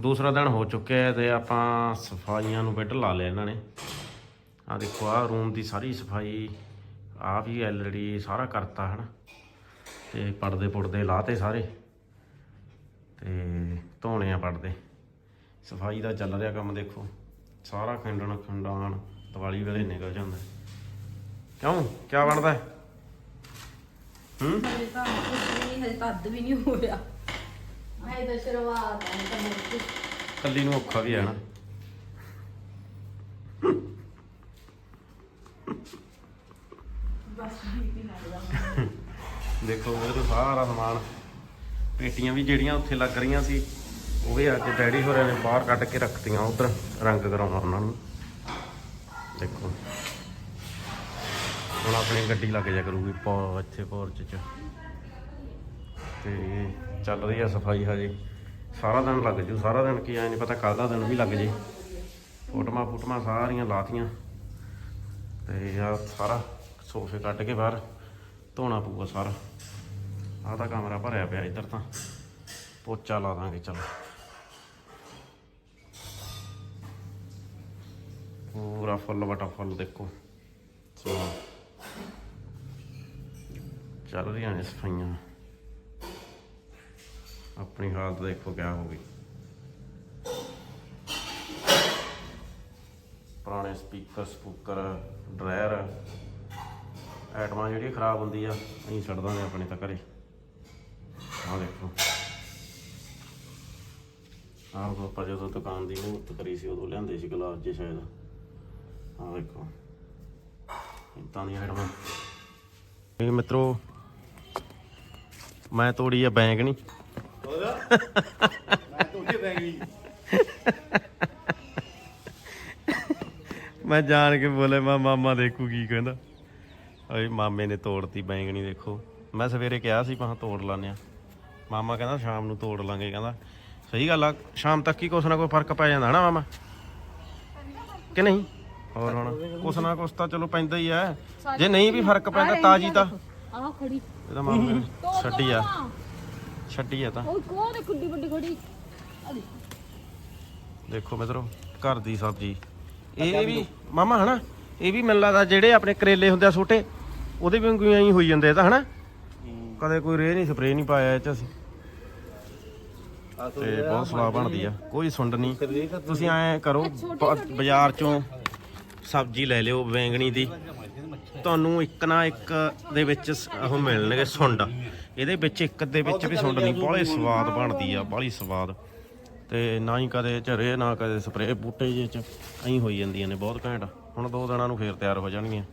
ਦੂਸਰਾ ਦਿਨ ਹੋ ਚੁੱਕਿਆ ਹੈ ਤੇ ਆਪਾਂ ਸਫਾਈਆਂ ਨੂੰ ਬਿੱਟ ਲਾ ਲਿਆ ਇਹਨਾਂ ਨੇ। ਆ ਦੇਖੋ ਆ ਰੂਮ ਦੀ ਸਾਰੀ ਸਫ਼ਾਈ ਆ ਵੀ ਐਲਡੀ ਸਾਰਾ ਕਰਤਾ ਹਨ। ਤੇ ਪਰਦੇ ਪੁਰਦੇ ਲਾਤੇ ਸਾਰੇ। ਤੇ ਧੋਣੇ ਆ ਪਰਦੇ। ਸਫ਼ਾਈ ਦਾ ਚੱਲ ਰਿਹਾ ਕੰਮ ਦੇਖੋ। ਸਾਰਾ ਖੰਡਣ ਖੰਡਾਨ ਦੀਵਾਲੀ ਵੇਲੇ ਨਿਕਲ ਜਾਂਦਾ। ਕਿਉਂ? ਕੀ ਬਣਦਾ ਹੂੰ? ਹਜੇ ਤਾਂ ਕੁਝ ਨਹੀਂ, ਹਜੇ ਤਾਂ ਅੱਧ ਵੀ ਨਹੀਂ ਹੋਇਆ। ਮੈਂ ਤਾਂ ਸ਼ੁਰੂਆਤ ਹੈ ਤਾਂ ਮੇਰੇ ਕੱਲੀ ਨੂੰ ਔਖਾ ਵੀ ਹੈ ਨਾ। ਬਸ ਵੀ ਲੱਗਦਾ। ਦੇਖੋ ਉਹਦੇ ਤੋਂ ਸਾਰਾ ਸਮਾਨ। ਪੇਟੀਆਂ ਵੀ ਜਿਹੜੀਆਂ ਉੱਥੇ ਲੱਗ ਰਹੀਆਂ ਸੀ ਉਹ ਵੀ ਅੱਜ ਡੈਡੀ ਹੋਰਾਂ ਨੇ ਬਾਹਰ ਕੱਢ ਕੇ ਰੱਖਤੀਆਂ ਉਧਰ ਰੰਗ ਕਰਾਉਣਾ ਉਹਨਾਂ ਨੂੰ। ਦੇਖੋ। ਹੁਣ ਆਪਣੀ ਗੱਡੀ ਲੱਗ ਜਾ ਕਰੂਗੀ ਪੋ ਇੱਥੇ ਪੋਰਚ ਚ। ਤੇ ਚੱਲ ਰਹੀ ਆ ਸਫ਼ਾਈ ਹਜੇ। ਸਾਰਾ ਦਿਨ ਲੱਗ ਜੂ, ਸਾਰਾ ਦਿਨ ਕੀ ਐ ਨਹੀਂ ਪਤਾ ਕੱਲ ਦਾ ਦਿਨ ਵੀ ਲੱਗ ਜੇ। ਫੋਟੋਆਂ ਫੋਟੋਆਂ ਸਾਰੀਆਂ ਲਾਤੀਆਂ। ਤੇ ਆ ਸਾਰਾ ਸੋਫੇ ਕੱਢ ਕੇ ਬਾਹਰ ਧੋਣਾ ਪਊਗਾ ਸਾਰਾ। ਆਹ ਤਾਂ ਕਮਰਾ ਭਰਿਆ ਪਿਆ ਇੱਧਰ ਤਾਂ। ਪੋਚਾ ਲਾ ਦਾਂਗੇ, ਚਲੋ। ਪੂਰਾ ਫੁੱਲ ਵਟਾ ਫੁੱਲ ਦੇਖੋ। ਚੱਲ ਰਹੀਆਂ ਨੇ ਸਫਾਈਆਂ। ਆਪਣੀ ਹਾਲਤ ਦੇਖੋ ਕਿਆ ਹੋ ਗਈ। ਪੁਰਾਣੇ ਸਪੀਕਰ ਸਪੂਕਰ, ਡਰਾਇਰ, ਐਟਮਾਂ ਜਿਹੜੀ ਖਰਾਬ ਹੁੰਦੀ ਆ ਅਸੀਂ ਛੱਡ ਦਾਂਗੇ ਆਪਣੇ ਤਾਂ ਘਰੇ। ਆਹ ਦੇਖੋ। ਆਹ ਉਹ ਆਪਾਂ ਜਦੋਂ ਦੁਕਾਨ ਦੀ ਮੂਰਤ ਕਰੀ ਸੀ, ਉਦੋਂ ਲਿਆਂਦੇ ਸੀ ਗਲਾਸ ਜੇ ਸ਼ਾਇਦ। ਆਹ ਦੇਖੋ। ਇਦਾਂ ਦੀਆਂ ਐਟਮਾਂ। ਇਹ ਮਿੱਤਰੋ, ਮੈਂ ਤੋੜੀ ਆ ਬੈਂਗਣੀ ਮੈਂ ਮੈਂ ਜਾਣ ਕੇ ਬੋਲੇ ਮੈਂ ਮਾਮਾ ਦੇਖੂ ਕੀ ਕਹਿੰਦਾ। ਓਏ ਮਾਮੇ ਨੇ ਤੋੜਤੀ ਬੈਂਗਣੀ ਦੇਖੋ। ਮੈਂ ਸਵੇਰੇ ਕਿਹਾ ਸੀ ਪਾਹ ਤੋੜ ਲਾਨੇ ਆ ਮਾਮਾ ਕਹਿੰਦਾ ਸ਼ਾਮ ਨੂੰ ਤੋੜ ਲਾਂਗੇ ਕਹਿੰਦਾ ਸਹੀ ਗੱਲ ਆ ਸ਼ਾਮ ਤੱਕ ਹੀ ਕੁਛ ਨਾ ਕੋਈ ਫ਼ਰਕ ਪੈ ਜਾਂਦਾ ਨਾ ਮਾਮਾ। ਕਿ ਨਹੀਂ? ਹੋਰ ਹੁਣ ਕੁਛ ਨਾ ਕੁਛ ਤਾਂ ਚਲੋ ਪੈਂਦਾ ਹੀ ਆ। ਜੇ ਨਹੀਂ ਵੀ ਫ਼ਰਕ ਪੈਂਦਾ ਤਾਜੀ ਤਾਂ ਆਹ ਖੜੀ। ਇਹਦਾ ਮਾਮੇ ਛੱਡੀ ਆ। ਛੱਡੀ ਆ ਤਾਂ। ਉਹ ਕੋਹ ਦੇ ਕੁੱਡੀ ਵੱਡੀ ਖੜੀ ਆ ਦੇ ਦੇਖੋ ਮਿੱਤਰੋ ਘਰ ਦੀ ਸਬਜ਼ੀ। ਇਹ ਵੀ ਮਾਮਾ ਹਨਾ? ਇਹ ਵੀ ਮੈਨੂੰ ਲੱਗਦਾ ਜਿਹੜੇ ਆਪਣੇ ਕਰੇਲੇ ਹੁੰਦੇ ਆ ਛੋਟੇ ਉਹਦੇ ਵੀ ਵਾਂਗੂ ਐਂ ਹੀ ਹੋਈ ਜਾਂਦੇ ਆ ਤਾਂ ਹਨਾ? ਕਦੇ ਕੋਈ ਰੇ ਨਹੀਂ ਸਪਰੇ ਨਹੀਂ ਪਾਇਆ ਇਹ ਚ ਅਸੀਂ। ਤੇ ਬਹੁਤ ਸਵਾਦ ਬਣਦੀ ਆ। ਕੋਈ ਸੁੰਡ ਨਹੀਂ। ਤੁਸੀਂ ਐਂ ਕਰੋ ਬਾਜ਼ਾਰ ਚੋਂ ਸਬਜ਼ੀ ਲੈ ਲਿਓ ਬੈਂਗਣੀ ਦੀ। ਤੁਹਾਨੂੰ ਇੱਕ ਨਾ ਇੱਕ ਦੇ ਵਿੱਚ ਉਹ ਮਿਲਣਗੇ ਸੁੰਡ। ਇਹਦੇ ਵਿੱਚ ਇੱਕ ਦੇ ਵਿੱਚ ਵੀ ਸੁੰਡ ਨਹੀਂ ਬਾਹਲੀ ਸਵਾਦ ਬਣਦੀ ਆ ਬਾਹਲੀ ਸਵਾਦ। ਤੇ ਨਾ ਹੀ ਕਦੇ ਝਰੇ ਨਾ ਕਦੇ ਸਪਰੇ ਬੂਟੇ ਜੇ ਚ ਐਂ ਹੋਈ ਜਾਂਦੀਆਂ ਨੇ ਬਹੁਤ ਘੈਂਟ। ਹੁਣ ਦੋ ਦਿਨਾਂ ਨੂੰ ਫੇਰ ਤਿਆਰ ਹੋ ਜਾਣਗੀਆਂ।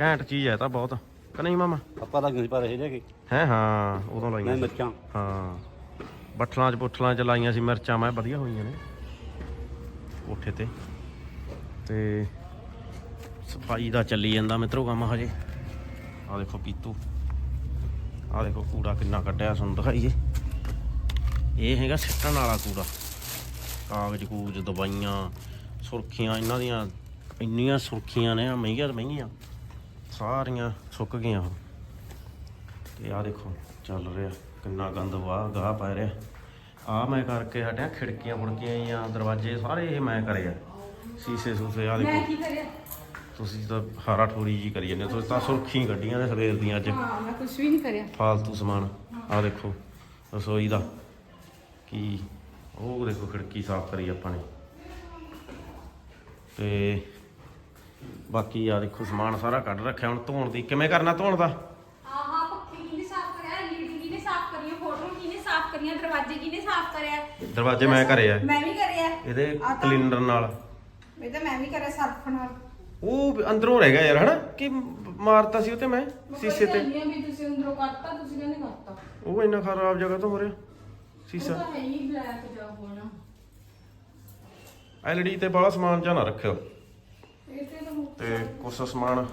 ਘੈਂਟ ਚੀਜ਼ ਹੈ ਤਾਂ ਬਹੁਤ ਕਿ ਨਹੀਂ ਮਾਮਾ? ਆਪਾਂ ਤਾਂ ਨਹੀਂ ਪਰ ਇਹ ਜੇ ਕਿ ਹੈ ਹਾਂ ਉਦੋਂ ਮੈਂ ਲਾਈਆਂ ਸੀ। ਮਿਰਚਾਂ। ਹਾਂ। ਬੱਠਲਾਂ 'ਚ ਪੁੱਠਲਾਂ 'ਚ ਲਾਈਆਂ ਸੀ ਮਿਰਚਾਂ ਮੈਂ ਵਧੀਆ ਹੋਈਆਂ ਨੇ। ਕੋਠੇ ਤੇ। ਤੇ ਸਫ਼ਾਈ ਦਾ ਚੱਲੀ ਜਾਂਦਾ ਮਿੱਤਰੋ ਕੰਮ ਹਜੇ। ਆ ਦੇਖੋ ਪੀਤੂ। ਆ ਦੇਖੋ ਕੂੜਾ ਕਿੰਨਾ ਕੱਢਿਆ, ਤੁਹਾਨੂੰ ਦਿਖਾਈਏ। ਇਹ ਹੈਗਾ ਸਿੱਟਣ ਵਾਲਾ ਕੂੜਾ। ਕਾਗਜ਼ ਕੂਜ ਦਵਾਈਆਂ, ਸੁਰਖੀਆਂ, ਇਹਨਾਂ ਦੀਆਂ ਇੰਨੀਆਂ ਸੁਰਖੀਆਂ ਨੇ ਮਹਿੰਗੀਆਂ ਤੋਂ ਮਹਿੰਗੀਆਂ। ਸਾਰੀਆਂ ਸੁੱਕ ਗਈਆਂ ਉਹ ਤੇ ਆ ਦੇਖੋ, ਚੱਲ ਰਿਹਾ, ਕਿੰਨਾ ਗੰਦ ਵਾਹ ਗਾਹ ਪੈ ਰਿਹਾ। ਆ ਮੈਂ ਕਰਕੇ ਹਟਿਆ, ਖਿੜਕੀਆਂ ਖੁੜਕੀਆਂ ਜਾਂ ਦਰਵਾਜ਼ੇ ਸਾਰੇ ਇਹ ਮੈਂ ਕਰੇ ਆ ਸੀਸੇ ਸੂਸੇ ਆ ਮੈਂ ਦੇਖੋ ਕੀ ਕਰਿਆ? ਤੁਸੀਂ ਤਾਂ ਹਾਰਾ ਠੋਰੀ ਜੀ ਕਰੀ ਜਾਂਦੇ ਹੋ। ਤੁਸੀਂ ਤਾਂ ਸੁਰਖੀ ਕੱਢੀਆਂ ਨੇ ਸਵੇਰ ਦੀਆਂ ਅੱਜ। ਹਾਂ ਮੈਂ ਕੁਝ ਵੀ ਨਹੀਂ ਕਰਿਆ। ਫਾਲਤੂ ਸਮਾਨ। ਆ ਦੇਖੋ ਰਸੋਈ ਦਾ। ਕੀ ਉਹ ਦੇਖੋ ਖਿੜਕੀ ਸਾਫ਼ ਕਰੀ ਆਪਾਂ ਨੇ। ਤੇ ਬਾਕੀ ਆ ਦੇਖੋ ਸਮਾਨ ਸਾਰਾ ਕੱਢ ਰੱਖਿਆ ਹੁਣ ਧੋਣ ਦੀ। ਕਿਵੇਂ ਕਰਨਾ ਧੋਣ ਦਾ? ਆਹਾ ਪੱਖੇ ਕਿਹਨੇ ਸਾਫ਼ ਕਰਿਆ? ਲੀਡ ਕਿਹਨੇ ਸਾਫ਼ ਕਰੀਆਂ? ਫੋਟੋ ਕਿਹਨੇ ਸਾਫ਼ ਕਰੀਆਂ? ਦਰਵਾਜ਼ੇ ਸਾਫ਼ ਕਰਿਆ? ਦਰਵਾਜ਼ੇ ਮੈਂ ਮੈਂ ਵੀ ਕਰਿਆ। ਇਹਦੇ ਕਲੀਨਰ ਨਾਲ। ਇਹ ਤਾਂ ਮੈਂ ਵੀ ਕਰਿਆ ਸਰਫ ਨਾਲ। ਉਹ ਅੰਦਰੋਂ ਰਹਿ ਗਿਆ ਯਾਰ ਹਨਾ? ਕਿ ਮਾਰਤਾ ਸੀ ਉਹ ਤੇ ਮੈਂ ਸ਼ੀਸ਼ੇ ਤੇ? ਕਹਿੰਦੀ ਆ ਵੀ ਤੁਸੀਂ ਅੰਦਰੋਂ ਕਰਤਾ ਤੁਸੀਂ ਕਹਿੰਦੇ ਕਰਤਾ ਉਹ ਇੰਨਾ ਖਰਾਬ ਜਗ੍ਹਾ ਤੋਂ ਹੋ ਰਿਹਾ ਉਹ ਸ਼ੀਸ਼ਾ ਤਾਂ ਹੈ ਹੀ ਬਲੈਕ ਜਾ ਹੋਣਾ। ਐਲਡੀ ਤੇ ਬਾਹਲਾ ਸਮਾਨ ਜਾਂ ਨਾ ਰੱਖਿਓ। ਇਹ ਤੇ ਤਾਂ ਮੁੱਕ ਤੇ ਕੁਛ ਸਮਾਨ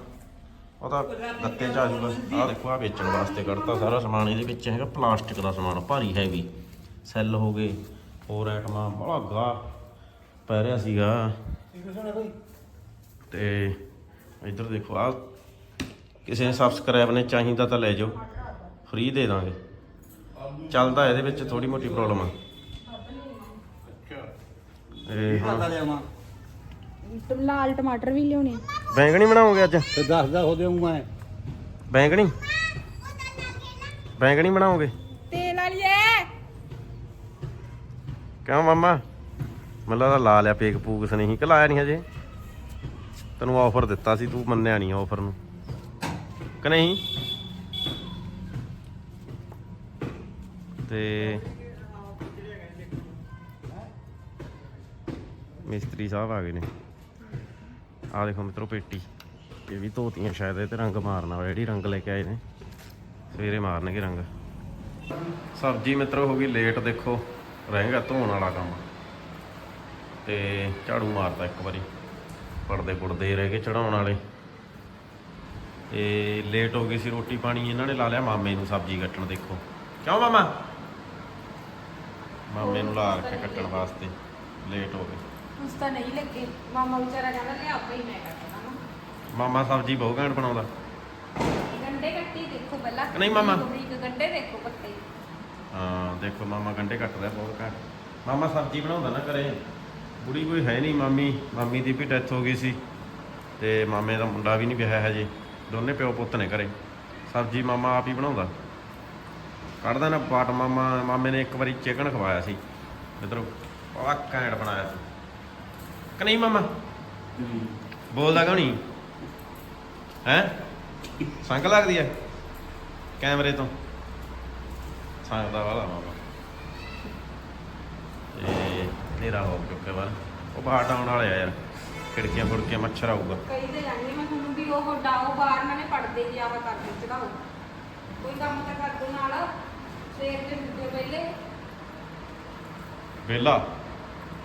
ਉਹਦਾ ਗੱਤੇ ਚ ਆ ਜੂਗਾ। ਆਹ ਦੇਖੋ ਆ ਵੇਚਣ ਵਾਸਤੇ ਕੱਢਤਾ ਸਾਰਾ ਸਮਾਨ ਇਹਦੇ ਵਿੱਚ ਹੈਗਾ ਪਲਾਸਟਿਕ ਦਾ ਸਮਾਨ ਭਾਰੀ ਹੈਵੀ ਸੈੱਲ ਹੋ ਗਏ ਹੋਰ ਆਈਟਮਾਂ ਬੜਾ ਗਾਹ ਪੈ ਰਿਹਾ ਸੀਗਾ। ਤੇ ਇੱਧਰ ਦੇਖੋ ਆ ਕਿਸੇ ਨੇ ਸਬਸਕ੍ਰਾਈਬ ਨੇ ਚਾਹੀਦਾ ਤਾਂ ਲੈ ਜਾਓ। ਫ੍ਰੀ ਦੇ ਦਾਂਗੇ। ਚੱਲਦਾ ਇਹਦੇ ਵਿੱਚ ਥੋੜੀ ਮੋਟੀ ਪ੍ਰੋਬਲਮ ਆ। ਇਹ ਪਤਾ ਹੁਣ ਲਿਆਵਾਂ? ਟ- ਲਾਲ ਟਮਾਟਰ ਵੀ ਲਿਆਉਣੇ ਬੈਂਗਣੀ ਬਣਾਓਗੇ ਅੱਜ? ਤੇ ਦੱਸਦਾ ਹੋ ਦੇਉਂ ਮੈਂ। ਬੈਂਗਣੀ? ਬੈਂਗਣੀ ਬਣਾਓਗੇ? ਤੇਲ ਵਾਲੀਏ। ਕਿਉਂ ਮਾਮਾ? ਮੈਨੂੰ ਲੱਗਦਾ ਲਾ ਲਿਆ ਪੇਕ ਪੂਕ ਨਹੀਂ ਕਿ ਲਾਇਆ ਨਹੀਂ ਹਜੇ? ਤੈਨੂੰ ਆਫਰ ਦਿੱਤਾ ਸੀ, ਤੂੰ ਮੰਨਿਆ ਨਹੀਂ ਆਫਰ ਨੂੰ। ਕਿ ਨਹੀਂ? ਤੇ ਮਿਸਤਰੀ ਸਾਹਿਬ ਆ ਗਏ ਨੇ। ਆ ਦੇਖੋ ਮਿੱਤਰੋ ਪੇਟੀ। ਇਹ ਵੀ ਧੋਤੀਆਂ ਸ਼ਾਇਦ, ਇਹ ਤੇ ਰੰਗ ਮਾਰਨਾ ਵਾ ਜਿਹੜੀ ਰੰਗ ਲੈ ਕੇ ਆਏ ਨੇ। ਸਵੇਰੇ ਮਾਰਨਗੇ ਰੰਗ। ਸਬਜ਼ੀ ਮਿੱਤਰੋ ਹੋ ਗਈ ਲੇਟ ਦੇਖੋ। ਰਹਿ ਧੋਣ ਵਾਲਾ ਕੰਮ। ਤੇ ਝਾੜੂ ਮਾਰਦਾ ਇੱਕ ਵਾਰੀ। ਪਰਦੇ ਪੁਰਦੇ ਰਹਿ ਗਏ ਚੜਾਉਣ ਵਾਲੇ। ਤੇ ਲੇਟ ਹੋ ਗਈ ਸੀ ਰੋਟੀ ਪਾਣੀ ਇਹਨਾਂ ਨੇ ਲਾ ਲਿਆ ਮਾਮੇ ਨੂੰ ਸਬਜ਼ੀ ਕੱਟਣ ਦੇਖੋ। ਕਿਉਂ ਮਾਮਾ? ਮਾਮੇ ਨੂੰ ਲਾ ਕੇ ਕੱਟਣ ਵਾਸਤੇ ਲੇਟ ਹੋ ਗਏ। ਉਸ ਤਾਂ ਨਹੀਂ ਲੱਗੇ। ਮਾਮਾ ਵਿਚਾਰਾ ਕਹਿੰਦਾ ਲਿਆ ਆਪੇ ਹੀ ਮੈਂ ਕੱਟਣਾ ਨਾ ਮਾਮਾ ਸਬਜ਼ੀ ਬਹੁਤ ਘੈਂਟ ਬਣਾਉਂਦਾ। ਗੰਡੇ ਕੱਟੀ ਦੇਖੋ ਪਹਿਲਾਂ। ਨਹੀਂ ਮਾਮਾ। ਇੱਕ ਗੰਡੇ ਦੇਖੋ ਪੱਤੇ। ਹਾਂ ਦੇਖੋ ਮਾਮਾ ਗੰਡੇ ਕੱਟਦਾ ਬਹੁਤ ਘੈਂਟ। ਮਾਮਾ ਸਬਜ਼ੀ ਬਣਾਉਂਦਾ ਨਾ ਘਰੇ। ਬੁੜੀ ਕੋਈ ਹੈ ਨਹੀਂ, ਮਾਮੀ ਮਾਮੀ ਦੀ ਵੀ ਡੈਥ ਹੋ ਗਈ ਸੀ ਤੇ ਮਾਮੇ ਦਾ ਮੁੰਡਾ ਵੀ ਨਹੀਂ ਵਿਆਹਿਆ ਹਜੇ। ਦੋਨੇ ਪਿਓ ਪੁੱਤ ਨੇ ਘਰੇ। ਸਬਜ਼ੀ ਮਾਮਾ ਆਪ ਹੀ ਬਣਾਉਂਦਾ। ਕੱਢਦਾ ਨਾ ਪਾਟ ਮਾਮਾ, ਮਾਮੇ ਨੇ ਇੱਕ ਵਾਰੀ ਚਿਕਨ ਖਵਾਇਆ ਸੀ। ਮਿੱਤਰੋ ਬੜਾ ਘੈਂਟ ਬਣਾਇਆ ਸੀ। ਕਿ ਨਹੀਂ ਮਾਮਾ? ਬੋਲਦਾ ਕਿਉਂ ਨਹੀਂ? ਹੈ? ਸੰਗ ਲੱਗਦੀ ਹੈ ਕੈਮਰੇ ਤੋਂ? ਸੰਗ ਦਾ ਵਾਲਾ ਮਾਮਾ ਤੇ ਹਨੇਰਾ ਹੋ ਚੁੱਕਿਆ ਵਾ ਉਹ ਬਾਹਰ ਆਉਣ ਵਾਲੇ ਆ। ਯਾਰ ਖਿੜਕੀਆਂ ਖੁੜਕੀਆਂ ਮੱਛਰ ਆਊਗਾ। ਕਈ ਤੇ ਜਾਣੀ ਮੈਂ ਤੁਹਾਨੂੰ ਵੀ ਉਹ ਡਾਓ ਬਾਹਰ ਮੈਨੇ ਪੜਦੇ ਜ਼ਿਆਦਾ ਕਰ ਦੇ ਚੜਾਓ। ਕੋਈ ਕੰਮ ਤਾਂ ਕਰ ਦੋ ਨਾਲ ਸਵੇਰ ਦੇ ਪਹਿਲੇ ਵੇਲਾ।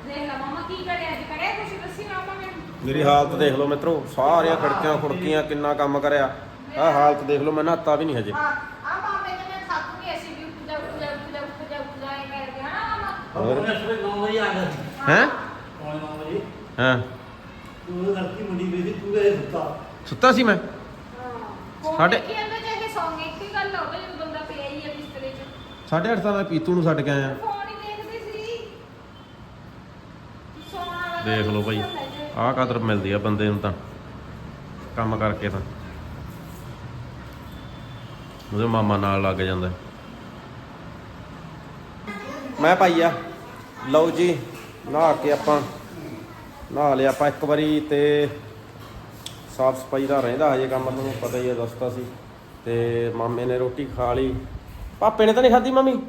ਦੇਖ ਲਾ ਮਾਮਾ ਕੀ ਕਰਿਆ ਅੱਜ? ਕਰਿਆ ਕੁਛ? ਦੱਸੀ ਮਾਮਾ ਮੈਨੂੰ। ਮੇਰੀ ਹਾਲਤ ਦੇਖ ਲਓ ਮਿੱਤਰੋ ਸਾਰੀਆਂ ਖਿੜਕੀਆਂ ਖੁੜਕੀਆਂ ਕਿੰਨਾ ਕੰਮ ਕਰਿਆ। ਆਹ ਹਾਲਤ ਦੇਖ ਲਓ ਮੈਂ ਨਹਾਤਾ ਵੀ ਨਹੀਂ ਹਜੇ। ਹਾਂ ਆ ਮਾਮੇ ਨੇ ਮੈਂ ਥੱਕ ਗਈ ਸੀ ਵੀ ਉੱਠ ਜਾ ਉੱਠ ਜਾ ਉੱਠ ਜਾ ਉੱਠ ਜਾ ਉੱਠ ਜਾ ਇਹ ਕਰਕੇ ਹਨਾ ਮਾਮਾ। ਹੋਰ? ਉਹਨੇ ਸਵੇਰੇ 9 ਵਜੇ ਆ ਗਿਆ ਸੀ ਹੈਂ? ਪੌਣੇ 9 ਵਜੇ ਹਾਂ। ਤੂੰ ਲੜਕੀ ਮੰਡੀ ਗਈ ਸੀ ਤੂੰ ਗਏ ਸੁੱਤਾ। ਸੁੱਤਾ ਸੀ ਮੈਂ? ਸਾਡੇ- ਸਾਡੇ ਕੀ ਅੰਦਰ ਚਾਹੇ ਸੌਂਗ ਇੱਕ ਹੀ ਗੱਲ ਹੋਵੇ ਜਦੋਂ ਬੰਦਾ ਪਿਆ ਹੀ ਹੈ ਬਿਸਤਰੇ 'ਚ। 8:30 ਤਾਂ ਮੈਂ ਪੀਤੂ ਨੂੰ ਛੱਡ ਕੇ ਆਇਆ। ਫੋਨ ਹੀ ਦੇਖਦੇ ਸੀ। ਸੌਣ ਵਾਲਾ ਦੇਖ ਲਓ ਭਾਈ ਆਹ ਕਦਰ ਮਿਲਦੀ ਆ ਬੰਦੇ ਨੂੰ ਤਾਂ। ਕੰਮ ਕਰਕੇ ਤਾਂ। ਉਹਦੇ ਮਾਮਾ ਨਾਲ ਲੱਗ ਜਾਂਦਾ। ਮੈਂ ਭਾਈ ਆ। ਲਓ ਜੀ ਨਹਾ ਕੇ ਆਪਾਂ ਨਹਾ ਲਿਆ ਆਪਾਂ ਇੱਕ ਵਾਰੀ ਤੇ ਸਾਫ਼ ਸਫ਼ਾਈ ਦਾ ਰਹਿੰਦਾ ਹਜੇ ਕੰਮ ਤੁਹਾਨੂੰ ਪਤਾ ਹੀ ਹੈ ਦੱਸਤਾ ਸੀ। ਤੇ ਮਾਮੇ ਨੇ ਰੋਟੀ ਖਾ ਲਈ। ਪਾਪੇ ਨੇ ਤਾਂ ਨਹੀਂ ਖਾਧੀ ਮੰਮੀ?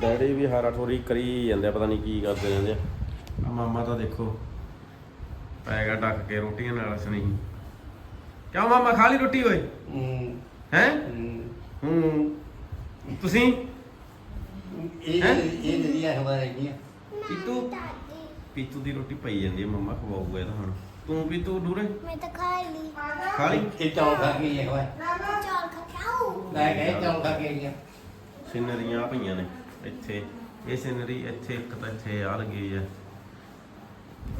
ਡੈਡੀ ਵੀ ਹਾਰਾ ਠੋਰੀ ਕਰੀ ਜਾਂਦੇ ਆ, ਪਤਾ ਨਹੀਂ ਕੀ ਕਰਦੇ ਜਾਂਦੇ ਆ। ਮਾਮਾ ਤਾਂ ਦੇਖੋ ਪੈ ਗਿਆ ਡੱਕ ਕੇ ਰੋਟੀਆਂ ਨਾਲ ਸਣੀ ਕਿਉਂ ਮਾਮਾ ਖਾ ਲਈ ਰੋਟੀ ਓਏ? ਹੂੰ। ਹੂੰ। ਤੁਸੀਂ? ਇਹ ਹੈਂ? ਇਹ ਪੀਤੂ? ਪੀਤੂ ਦੀ ਰੋਟੀ ਪਈ ਜਾਂਦੀ ਹੈ ਮਾਮਾ ਖਵਾਊਗਾ ਇਹਦਾ ਹੁਣ। ਤੂੰ ਪੀਤੂ ਡੂਰੇ? ਮੈਂ ਤਾਂ ਖਾ ਲਈ। ਖਾ ਲਈ? ਇਹ ਚੌਲ ਖਾ ਕੇ ਇਹ ਖਬਰ ਚੌਲ ਖਾ ਕੇ ਆਊ। ਲੈ ਗਏ ਚੌਲ ਖਾ ਕੇ ਆਈਆਂ ਸਿਨਰੀਆਂ ਪਈਆਂ ਨੇ ਇੱਥੇ। ਇਹ ਸਿਨਰੀ ਇੱਥੇ ਇੱਕ ਤਾਂ ਇੱਥੇ ਆ ਲੱਗੀ ਹੋਈ ਆ।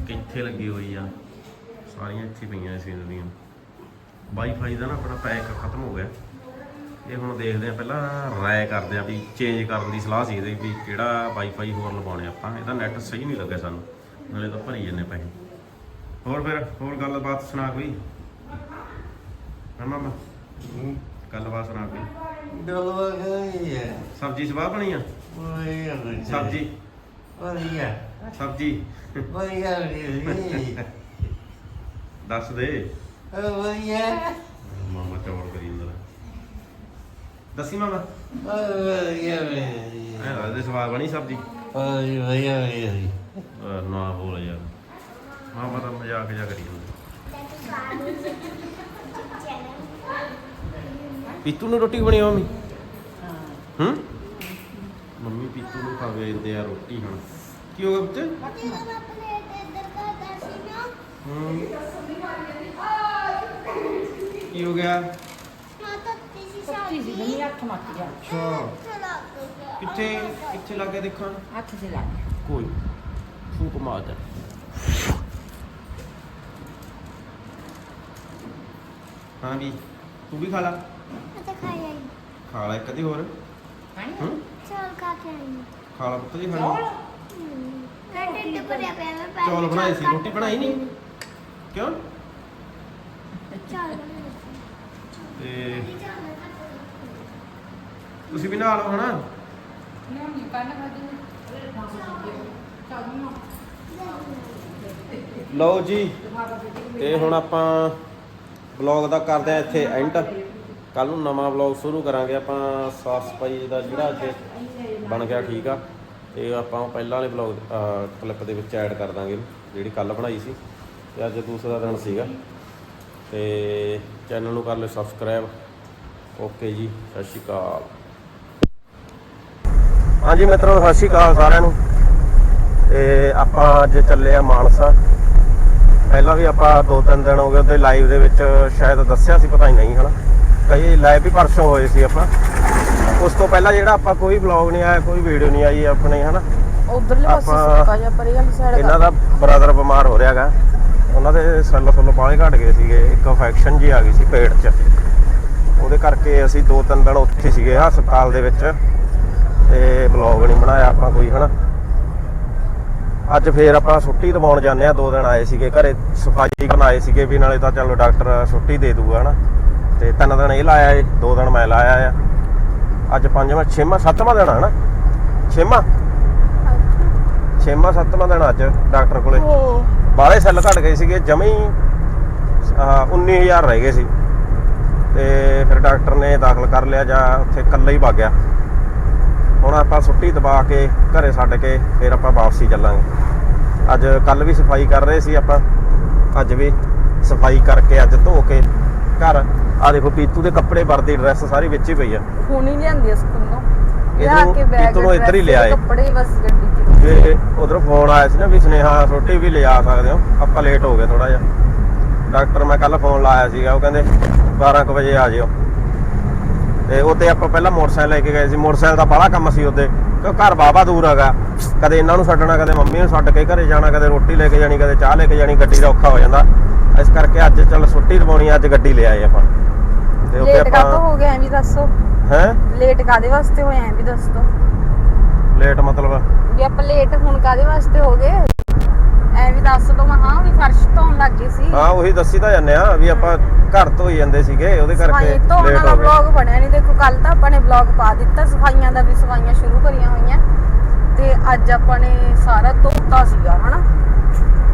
ਕਿੱਥੇ ਲੱਗੀ ਹੋਈ ਆ। ਸਾਰੀਆਂ ਇੱਥੇ ਪਈਆਂ ਸਿਨਰੀਆਂ। ਵਾਈਫਾਈ ਦਾ ਨਾ ਆਪਣਾ ਪੈਕ ਖਤਮ ਹੋ ਗਿਆ। ਇਹ ਹੁਣ ਦੇਖਦੇ ਆ ਪਹਿਲਾਂ ਰਾਏ ਕਰਦੇ ਆ ਵੀ ਚੇਂਜ ਕਰਨ ਦੀ ਸਲਾਹ ਸੀ ਇਹਦੇ ਵੀ ਕਿਹੜਾ ਵਾਈਫਾਈ ਹੋਰ ਲਵਾਉਣੇ ਆਪਾਂ। ਇਹਦਾ ਨੈਟ ਸਹੀ ਨਹੀਂ ਲੱਗਿਆ ਸਾਨੂੰ। ਨਾਲੇ ਤਾਂ ਭਰੀ ਜੰਨੇ ਪੈਸੇ ਹੋਰ ਫਿਰ ਹੋਰ ਗੱਲਬਾਤ ਸੁਣਾ ਕੋਈ? ਮਾਮਾ? ਗੱਲਬਾਤ ਸੁਣਾ ਕੋਈ? ਡੋਲਵਾ ਗਈ ਹੈ। ਸਬਜੀ ਸਵਾਹ ਬਣੀ ਆ? ਸਬਜੀ? ਵਧੀਆ। ਸਬਜੀ? ਵਧੀਆ ਵੀ ਦੱਸ ਦੇ। ਵਧੀਆ। ਮਾਮਾ ਚੌੜ ਦੱਸੀ ਮਾਮਾ ਐ ਦੱਸਦੇ ਸਵਾਦ ਬਣੀ ਸਬਜੀ। ਵਧੀਆ ਨਾ ਬੋਲ ਯਾਰ। ਮਾਮਾ ਤਾਂ ਮਜ਼ਾਕ ਜਾ ਕਰੀ ਜਾਂਦਾ। ਪੀਤੂ ਨੂੰ ਰੋਟੀ ਬਣੀ ਮੰਮੀ? ਹੂੰ? ਮੰਮੀ ਪੀਤੂ ਨੂੰ ਖਾਵੇ ਦਿੰਦੇ ਆ ਰੋਟੀ ਹੁਣ। ਕੀ ਹੋ ਗਿਆ ਪੁੱਤ? ਹੂੰ। ਕੀ ਹੋ ਗਿਆ? ਤੀਸੀ ਸੱਚੀ ਸੀ ਨਹੀਂ ਹੱਥ ਮੱਟ ਗਿਆ। ਅੱਛਾ। ਚਲਾ ਗਿਆ ਕਿੱਥੇ ਕਿੱਥੇ ਲੱਗ ਗਿਆ ਦੇਖਾਂ ਹੱਥ ਸੇ ਲੱਗ ਗਿਆ। ਕੋਈ ਫੂਕ ਮਾਰ ਦੇ। ਹਾਂ ਵੀ ਤੂੰ ਵੀ ਖਾ ਲਾ। ਮੈਂ ਤਾਂ ਖਾਇਆ ਹੀ ਖਾ ਲੈ ਕਦੀ ਹੋਰ। ਖਾਣੀ ਹੂੰ। ਚੌਲ ਖਾ ਕੇ ਆਈ ਖਾ ਲਾ ਪੁੱਤ ਜੀ ਖਾ ਚੌਲ? ਲਾ ਹੂੰ। ਢਿੱਡ ਭਰਿਆ ਪਿਆ ਮੈਂ ਪਹਿਲਾਂ ਚੌਲ ਬਣਾਏ ਸੀ ਰੋਟੀ ਬਣਾਈ ਨਹੀਂ। ਕਿਉਂ? ਚਾਲ ਤੇ ਤੁਸੀਂ ਵੀ ਨਾਲ ਹੋ ਹਨਾ। ਨਹੀਂ ਪਹਿਲਾਂ ਖਾਦੀ ਲਓ ਜੀ ਤੇ ਹੁਣ ਆਪਾਂ ਬਲੌਗ ਦਾ ਕਰਦੇ ਆ ਇੱਥੇ ਐਂਡ ਕੱਲ ਨੂੰ ਨਵਾਂ ਬਲੌਗ ਸ਼ੁਰੂ ਕਰਾਂਗੇ ਆਪਾਂ ਸਾਫ਼ ਸਫ਼ਾਈ ਦਾ ਜਿਹੜਾ ਅੱਜ ਬਣ ਗਿਆ ਠੀਕ ਆ। ਤੇ ਆਪਾਂ ਪਹਿਲਾਂ ਵਾਲੇ ਬਲੌਗ ਕਲਿੱਪ ਦੇ ਵਿੱਚ ਐਡ ਕਰ ਦਾਂਗੇ ਜਿਹੜੀ ਕੱਲ ਬਣਾਈ ਸੀ। ਤੇ ਅੱਜ ਦੂਸਰਾ ਦਿਨ ਸੀਗਾ। ਤੇ ਚੈਨਲ ਨੂੰ ਕਰ ਲਿਓ ਸਬਸਕ੍ਰਾਈਬ ਓਕੇ ਜੀ ਸਤਿ ਸ਼੍ਰੀ ਅਕਾਲ। ਹਾਂਜੀ ਮਿੱਤਰੋ ਸਤਿ ਸ਼੍ਰੀ ਅਕਾਲ ਸਾਰਿਆਂ ਨੂੰ। ਤੇ ਆਪਾਂ ਅੱਜ ਚੱਲੇ ਆ ਮਾਨਸਾ। ਪਹਿਲਾਂ ਵੀ ਆਪਾਂ ਦੋ ਤਿੰਨ ਦਿਨ ਹੋ ਗਏ ਉਹਦੇ ਲਾਈਵ ਦੇ ਵਿੱਚ ਸ਼ਾਇਦ ਦੱਸਿਆ ਸੀ ਪਤਾ ਹੀ ਨਹੀਂ ਹਨਾ। ਕਈ ਲਾਈਵ ਵੀ ਪਰਸੋਂ ਹੋਏ ਸੀ ਆਪਾਂ। ਉਸ ਤੋਂ ਪਹਿਲਾਂ ਜਿਹੜਾ ਆਪਾਂ ਕੋਈ ਵਲੌਗ ਨਹੀਂ ਆਇਆ ਕੋਈ ਵੀਡੀਓ ਨਹੀਂ ਆਈ ਆਪਣੇ ਹਨਾ। ਉਧਰਲੇ ਪਾਸੇ ਸੁੱਕਾ ਜਿਹਾ ਪਰੇ ਵਾਲੀ ਸਾਈਡ ਇਹਨਾਂ ਦਾ ਬ੍ਰਦਰ ਬਿਮਾਰ ਹੋ ਰਿਹਾਗਾ ਉਹਨਾਂ ਦੇ ਸੈੱਲ ਸੁੱਲ ਬਾਹਲੇ ਘਟ ਗਏ ਸੀਗੇ। ਇੱਕ ਇਨਫੈਕਸ਼ਨ ਜੀ ਆ ਗਈ ਸੀ ਪੇਟ 'ਚ। ਉਹਦੇ ਕਰਕੇ ਅਸੀਂ ਦੋ ਤਿੰਨ ਦਿਨ ਉੱਥੇ ਸੀਗੇ ਹਸਪਤਾਲ ਦੇ ਵਿੱਚ। ਤੇ ਵਲੌਗ ਨਹੀਂ ਬਣਾਇਆ ਆਪਾਂ ਕੋਈ ਹਨਾ? ਅੱਜ ਫੇਰ ਆਪਾਂ ਛੁੱਟੀ ਦਵਾਉਣ ਜਾਂਦੇ ਆ ਦੋ ਦਿਨ ਆਏ ਸੀਗੇ ਘਰੇ ਸਫ਼ਾਈ ਕਰਨ ਆਏ ਸੀਗੇ ਵੀ ਨਾਲੇ ਤਾਂ ਚਲੋ ਡਾਕਟਰ ਛੁੱਟੀ ਦੇ ਦੂਗਾ ਹਨਾ? ਤੇ ਤਿੰਨ ਦਿਨ ਇਹ ਲਾਇਆ ਏ ਦੋ ਦਿਨ ਮੈਂ ਲਾਇਆ ਆ। ਅੱਜ ਪੰਜਵਾਂ ਛੇਵਾਂ ਸੱਤਵਾਂ ਦਿਨ ਆ ਹਨਾ? ਛੇਵਾਂ? ਛੇਵਾਂ ਸੱਤਵਾਂ ਦਿਨ ਅੱਜ ਡਾਕਟਰ ਕੋਲੇ। ਬਾਹਲੇ ਸੈੱਲ ਘਟ ਗਏ ਸੀਗੇ ਜਮੇ ਹੀ ਆਹ, 19000 ਰਹਿ ਗਏ ਸੀ। ਤੇ ਫਿਰ ਡਾਕਟਰ ਨੇ ਦਾਖਲ ਕਰ ਲਿਆ ਜਾਂ ਉੱਥੇ ਇਕੱਲਾ ਹੀ ਗਿਆ। ਹੁਣ ਆਪਾਂ ਛੁੱਟੀ ਦਬਾ ਕੇ ਘਰੇ ਛੱਡ ਕੇ ਫਿਰ ਆਪਾਂ ਵਾਪਸੀ ਚੱਲਾਂਗੇ। ਅੱਜ ਕੱਲ ਵੀ ਸਫ਼ਾਈ ਕਰ ਰਹੇ ਸੀ ਆਪਾਂ। ਅੱਜ ਵੀ ਸਫ਼ਾਈ ਕਰਕੇ ਅੱਜ ਧੋ ਕੇ ਘਰ। ਆ ਦੇਖੋ ਪੀਤੂ ਦੇ ਕੱਪੜੇ ਵਰਦੀ ਡਰੈਸ ਸਾਰੀ ਵਿੱਚ ਹੀ ਪਈ ਆ। ਹੁਣ ਹੀ ਲਿਆਂਦੀ ਆ ਸਕੂਲੋਂ। ਲਿਆ ਕੇ ਬੈਗ ਪੀਤੂ ਨੂੰ ਇੱਧਰ ਹੀ ਲਿਆਏ। ਕੱਪੜੇ ਬਸ ਗੱਡੀ 'ਚ। ਤੇ ਉਧਰ ਫੋਨ ਆਇਆ ਸੀ ਨਾ ਵੀ ਸੁਨੇਹਾ ਛੋਟੀ ਵੀ ਲਿਆ ਸਕਦੇ ਹੋ। ਆਪਾਂ ਲੇਟ ਹੋ ਗਏ ਥੋੜਾ ਜਿਹਾ। ਡਾਕਟਰ ਮੈਂ ਕੱਲ ਫੋਨ ਲਾਇਆ ਸੀਗਾ ਉਹ ਕਹਿੰਦੇ 12 ਕੁ ਵਜੇ ਆ ਜਿਓ। ਤੇ ਉੱਤੇ ਆਪਾਂ ਪਹਿਲਾਂ ਮੋਟਰਸਾਈਕਲ ਲੈ ਕੇ ਗਏ ਸੀ। ਮੋਟਰਸਾਈਕਲ ਦਾ ਬੜਾ ਕੰਮ ਸੀ ਉੱਤੇ ਕਿਉਂ ਘਰ ਬਾਬਾ ਦੂਰ ਹੈਗਾ। ਕਦੇ ਇਹਨਾਂ ਨੂੰ ਛੱਡਣਾ ਕਦੇ ਮੰਮੀ ਨੂੰ ਛੱਡ ਕੇ ਘਰੇ ਜਾਣਾ ਕਦੇ ਰੋਟੀ ਲੈ ਕੇ ਜਾਣੀ ਕਦੇ ਚਾਹ ਲੈ ਕੇ ਜਾਣੀ ਗੱਡੀ ਦਾ ਔਖਾ ਹੋ ਜਾਂਦਾ। ਇਸ ਕਰਕੇ ਅੱਜ ਚੱਲ ਛੁੱਟੀ ਲਵਾਉਣੀ ਅੱਜ ਗੱਡੀ ਲੈ ਆਏ ਆਪਾਂ। ਤੇ ਉੱਤੇ ਲੇਟ ਕਾਹਤੋਂ ਆਪਾਂ ਹੋ ਗਿਆ ਐਂ ਵੀ ਦੱਸੋ? ਹੈ? ਲੇਟ ਕਾਦੇ ਵਾਸਤੇ ਹੋਏ ਐਂ ਵੀ ਦੱਸ ਦੋ। ਲੇਟ ਮਤਲਬ? ਵੀ ਆਪਾਂ ਲੇਟ ਹੁਣ ਕਾਦੇ ਵਾਸਤੇ ਹੋ ਗਏ? ਐਂ ਵੀ ਦੱਸ ਦੋ ਮੈਂ ਹਾਂ ਵੀ ਫਰਸ਼ ਧੋਣ ਲੱਗ ਗਏ ਸੀ। ਹਾਂ ਉਹੀ ਦੱਸੀ ਤਾਂ ਜਾਂਦੇ ਆ ਵੀ ਆਪਾਂ ਘਰ ਤੋਂ ਹੀ ਜਾਂਦੇ ਸੀਗੇ ਉਹਦੇ ਕਰਕੇ ਧੋਣ ਲੇਟ ਹੋ ਗਏ। ਵਲੌਗ ਬਣਿਆ ਨਹੀਂ ਦੇਖੋ ਕੱਲ ਤਾਂ ਆਪਾਂ ਨੇ ਵਲੌਗ ਪਾ ਦਿੱਤਾ ਸਫਾਈਆਂ ਦਾ ਵੀ ਸਫਾਈਆਂ ਸ਼ੁਰੂ ਕਰੀਆਂ ਹੋਈਆਂ। ਤੇ ਅੱਜ ਆਪਾਂ ਨੇ ਸਾਰਾ ਧੋਤਾ ਸੀਗਾ ਹਨਾ?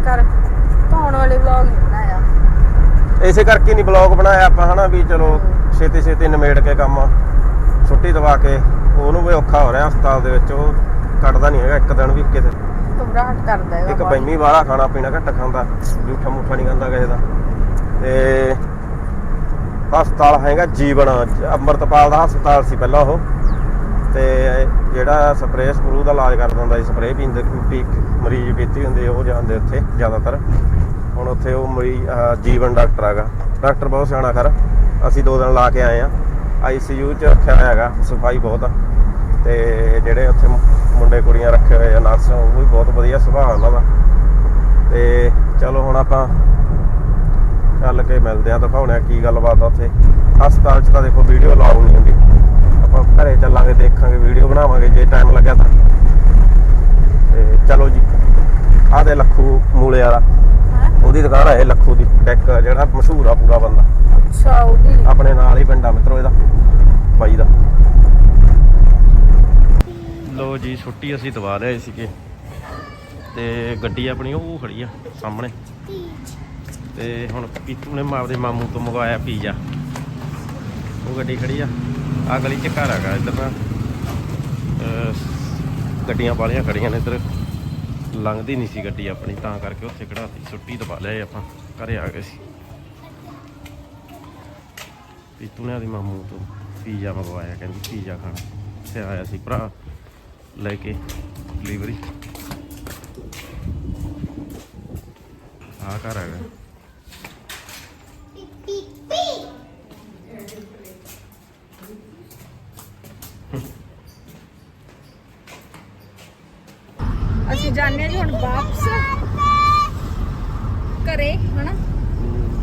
ਕਰ ਧੋਣ ਵਾਲੇ ਵਲੌਗ ਨਹੀਂ ਬਣਾਇਆ। ਇਸੇ ਕਰਕੇ ਨਹੀਂ ਬਲੌਗ ਬਣਾਇਆ ਆਪਾਂ ਹਨਾ ਵੀ ਚਲੋ ਛੇਤੀ ਛੇਤੀ ਨਿਮੇੜ ਕੇ ਕੰਮ ਛੁੱਟੀ ਦਵਾ ਕੇ ਉਹਨੂੰ ਵੀ ਔਖਾ ਹੋ ਰਿਹਾ ਹਸਪਤਾਲ ਦੇ ਵਿੱਚ ਉਹ ਕੱਢਦਾ ਨਹੀਂ ਹੈਗਾ ਇੱਕ ਦਿਨ ਵੀ ਕਿਤੇ। ਘਬਰਾਹਟ ਕਰਦਾ ਹੈਗਾ ਇੱਕ। ਬੈਮੀ ਵਾਲਾ ਖਾਣਾ ਪੀਣਾ ਘੱਟ ਖਾਂਦਾ ਜੂਠਾ ਮੁੱਠਾ ਨਹੀਂ ਖਾਂਦਾ ਕਿਸੇ ਦਾ। ਤੇ ਹਸਪਤਾਲ ਹੈਗਾ ਜੀਵਨ ਅੰਮ੍ਰਿਤਪਾਲ ਦਾ ਹਸਪਤਾਲ ਸੀ ਪਹਿਲਾਂ ਉਹ। ਤੇ ਜਿਹੜਾ ਸਪਰੇਅ ਸਕਰੂ ਦਾ ਇਲਾਜ ਕਰਦਾ ਹੁੰਦਾ ਸੀ ਸਪਰੇਅ ਪੀਂਦੇ ਪੀ ਮਰੀਜ਼ ਪੀਤੀ ਹੁੰਦੇ ਉਹ ਜਾਂਦੇ ਉੱਥੇ ਜ਼ਿਆਦਾਤਰ। ਹੁਣ ਉੱਥੇ ਉਹ ਮਰੀਜ਼ ਆਹ ਜੀਵਨ ਡਾਕਟਰ ਹੈਗਾ। ਡਾਕਟਰ ਬਹੁਤ ਸਿਆਣਾ ਖਰ। ਅਸੀਂ ਦੋ ਦਿਨ ਲਾ ਕੇ ਆਏ ਆ। ਆਈਸੀਯੂ ਚ ਰੱਖਿਆ ਹੋਇਆ ਹੈਗਾ ਸਫ਼ਾਈ ਬਹੁਤ ਆ। ਤੇ ਜਿਹੜੇ ਉੱਥੇ ਮੁੰਡੇ ਕੁੜੀਆਂ ਰੱਖੇ ਹੋਏ ਆ ਨਰਸ ਉਹ ਵੀ ਬਹੁਤ ਵਧੀਆ ਸੁਭਾਅ ਉਹਨਾਂ ਦਾ। ਤੇ ਚਲੋ ਹੁਣ ਆਪਾਂ ਚੱਲ ਕੇ ਮਿਲਦੇ ਆ ਦਿਖਾਉਣੇ ਆ ਕੀ ਗੱਲਬਾਤ ਆ ਉੱਥੇ। ਹਸਪਤਾਲ 'ਚ ਤਾਂ ਦੇਖੋ ਵੀਡੀਓ ਲਾਉ ਨਹੀਂ ਹੁੰਦੀ। ਆਪਾਂ ਘਰੇ ਚੱਲਾਂਗੇ ਦੇਖਾਂਗੇ ਵੀਡੀਓ ਬਣਾਵਾਂਗੇ ਜੇ ਟਾਈਮ ਲੱਗਿਆ ਤਾਂ। ਤੇ ਚਲੋ ਜੀ ਆਹ ਦੇ ਲੱਖੂ ਮੂਲੇ ਵਾਲਾ? ਉਹਦੀ ਦੁਕਾਨ ਹੈ ਲੱਖੂ ਦੀ ਟੈਕ ਜਿਹੜਾ ਮਸ਼ਹੂਰ ਆ ਪੂਰਾ ਬੰਦਾ। ਅੱਛਾ ਉਹਦੀ। ਆਪਣੇ ਨਾਲ ਹੀ ਪਿੰਡਾ ਮਿੱਤਰੋ ਇਹਦਾ ਬਾਈ ਦਾ। ਲੋ ਜੀ, ਛੁੱਟੀ ਅਸੀਂ ਦਵਾ ਲਿਆ ਸੀਗੇ। ਤੇ ਗੱਡੀ ਆਪਣੀ ਉਹ ਖੜੀ ਆ ਸਾਹਮਣੇ। ਤੇ ਹੁਣ ਪੀਤੂ ਨੇ ਮਾਂ ਮਾਮੂ ਤੋਂ ਮੰਗਵਾਇਆ ਪੀਜ਼ਾ। ਉਹ ਗੱਡੀ ਖੜੀ ਆ। ਆ ਗਲੀ ਚ ਘਰ ਹੈਗਾ ਇੱਧਰ ਨਾ ਗੱਡੀਆਂ ਵਾਲੀਆਂ ਖੜੀਆਂ ਨੇ ਇੱਧਰ। ਲੰਘਦੀ ਨਹੀਂ ਸੀ ਗੱਡੀ ਆਪਣੀ, ਤਾਂ ਕਰਕੇ ਉੱਥੇ ਕਢਾਤੀ ਛੁੱਟੀ ਦਵਾ ਲਿਆ ਆਪਾਂ, ਘਰੇ ਆ ਗਏ ਸੀ। ਪੀਤੂ ਨੇ ਆਦੀ ਮਾਮੂ ਤੋਂ ਪੀਜ਼ਾ ਮੰਗਵਾਇਆ, ਕਹਿੰਦੀ ਪੀਜ਼ਾ ਖਾਣਾ। ਤੇ ਆਇਆ ਸੀ ਭਰਾ। ਲੈ ਕੇ ਡਿਲੀਵਰੀ ਆ ਘਰ ਪੀ ਪੀ ਅਸੀਂ ਜਾਣਦੇ ਹਾਂ ਜੀ ਹੁਣ ਵਾਪਸ। ਘਰੇ ਹਨਾ?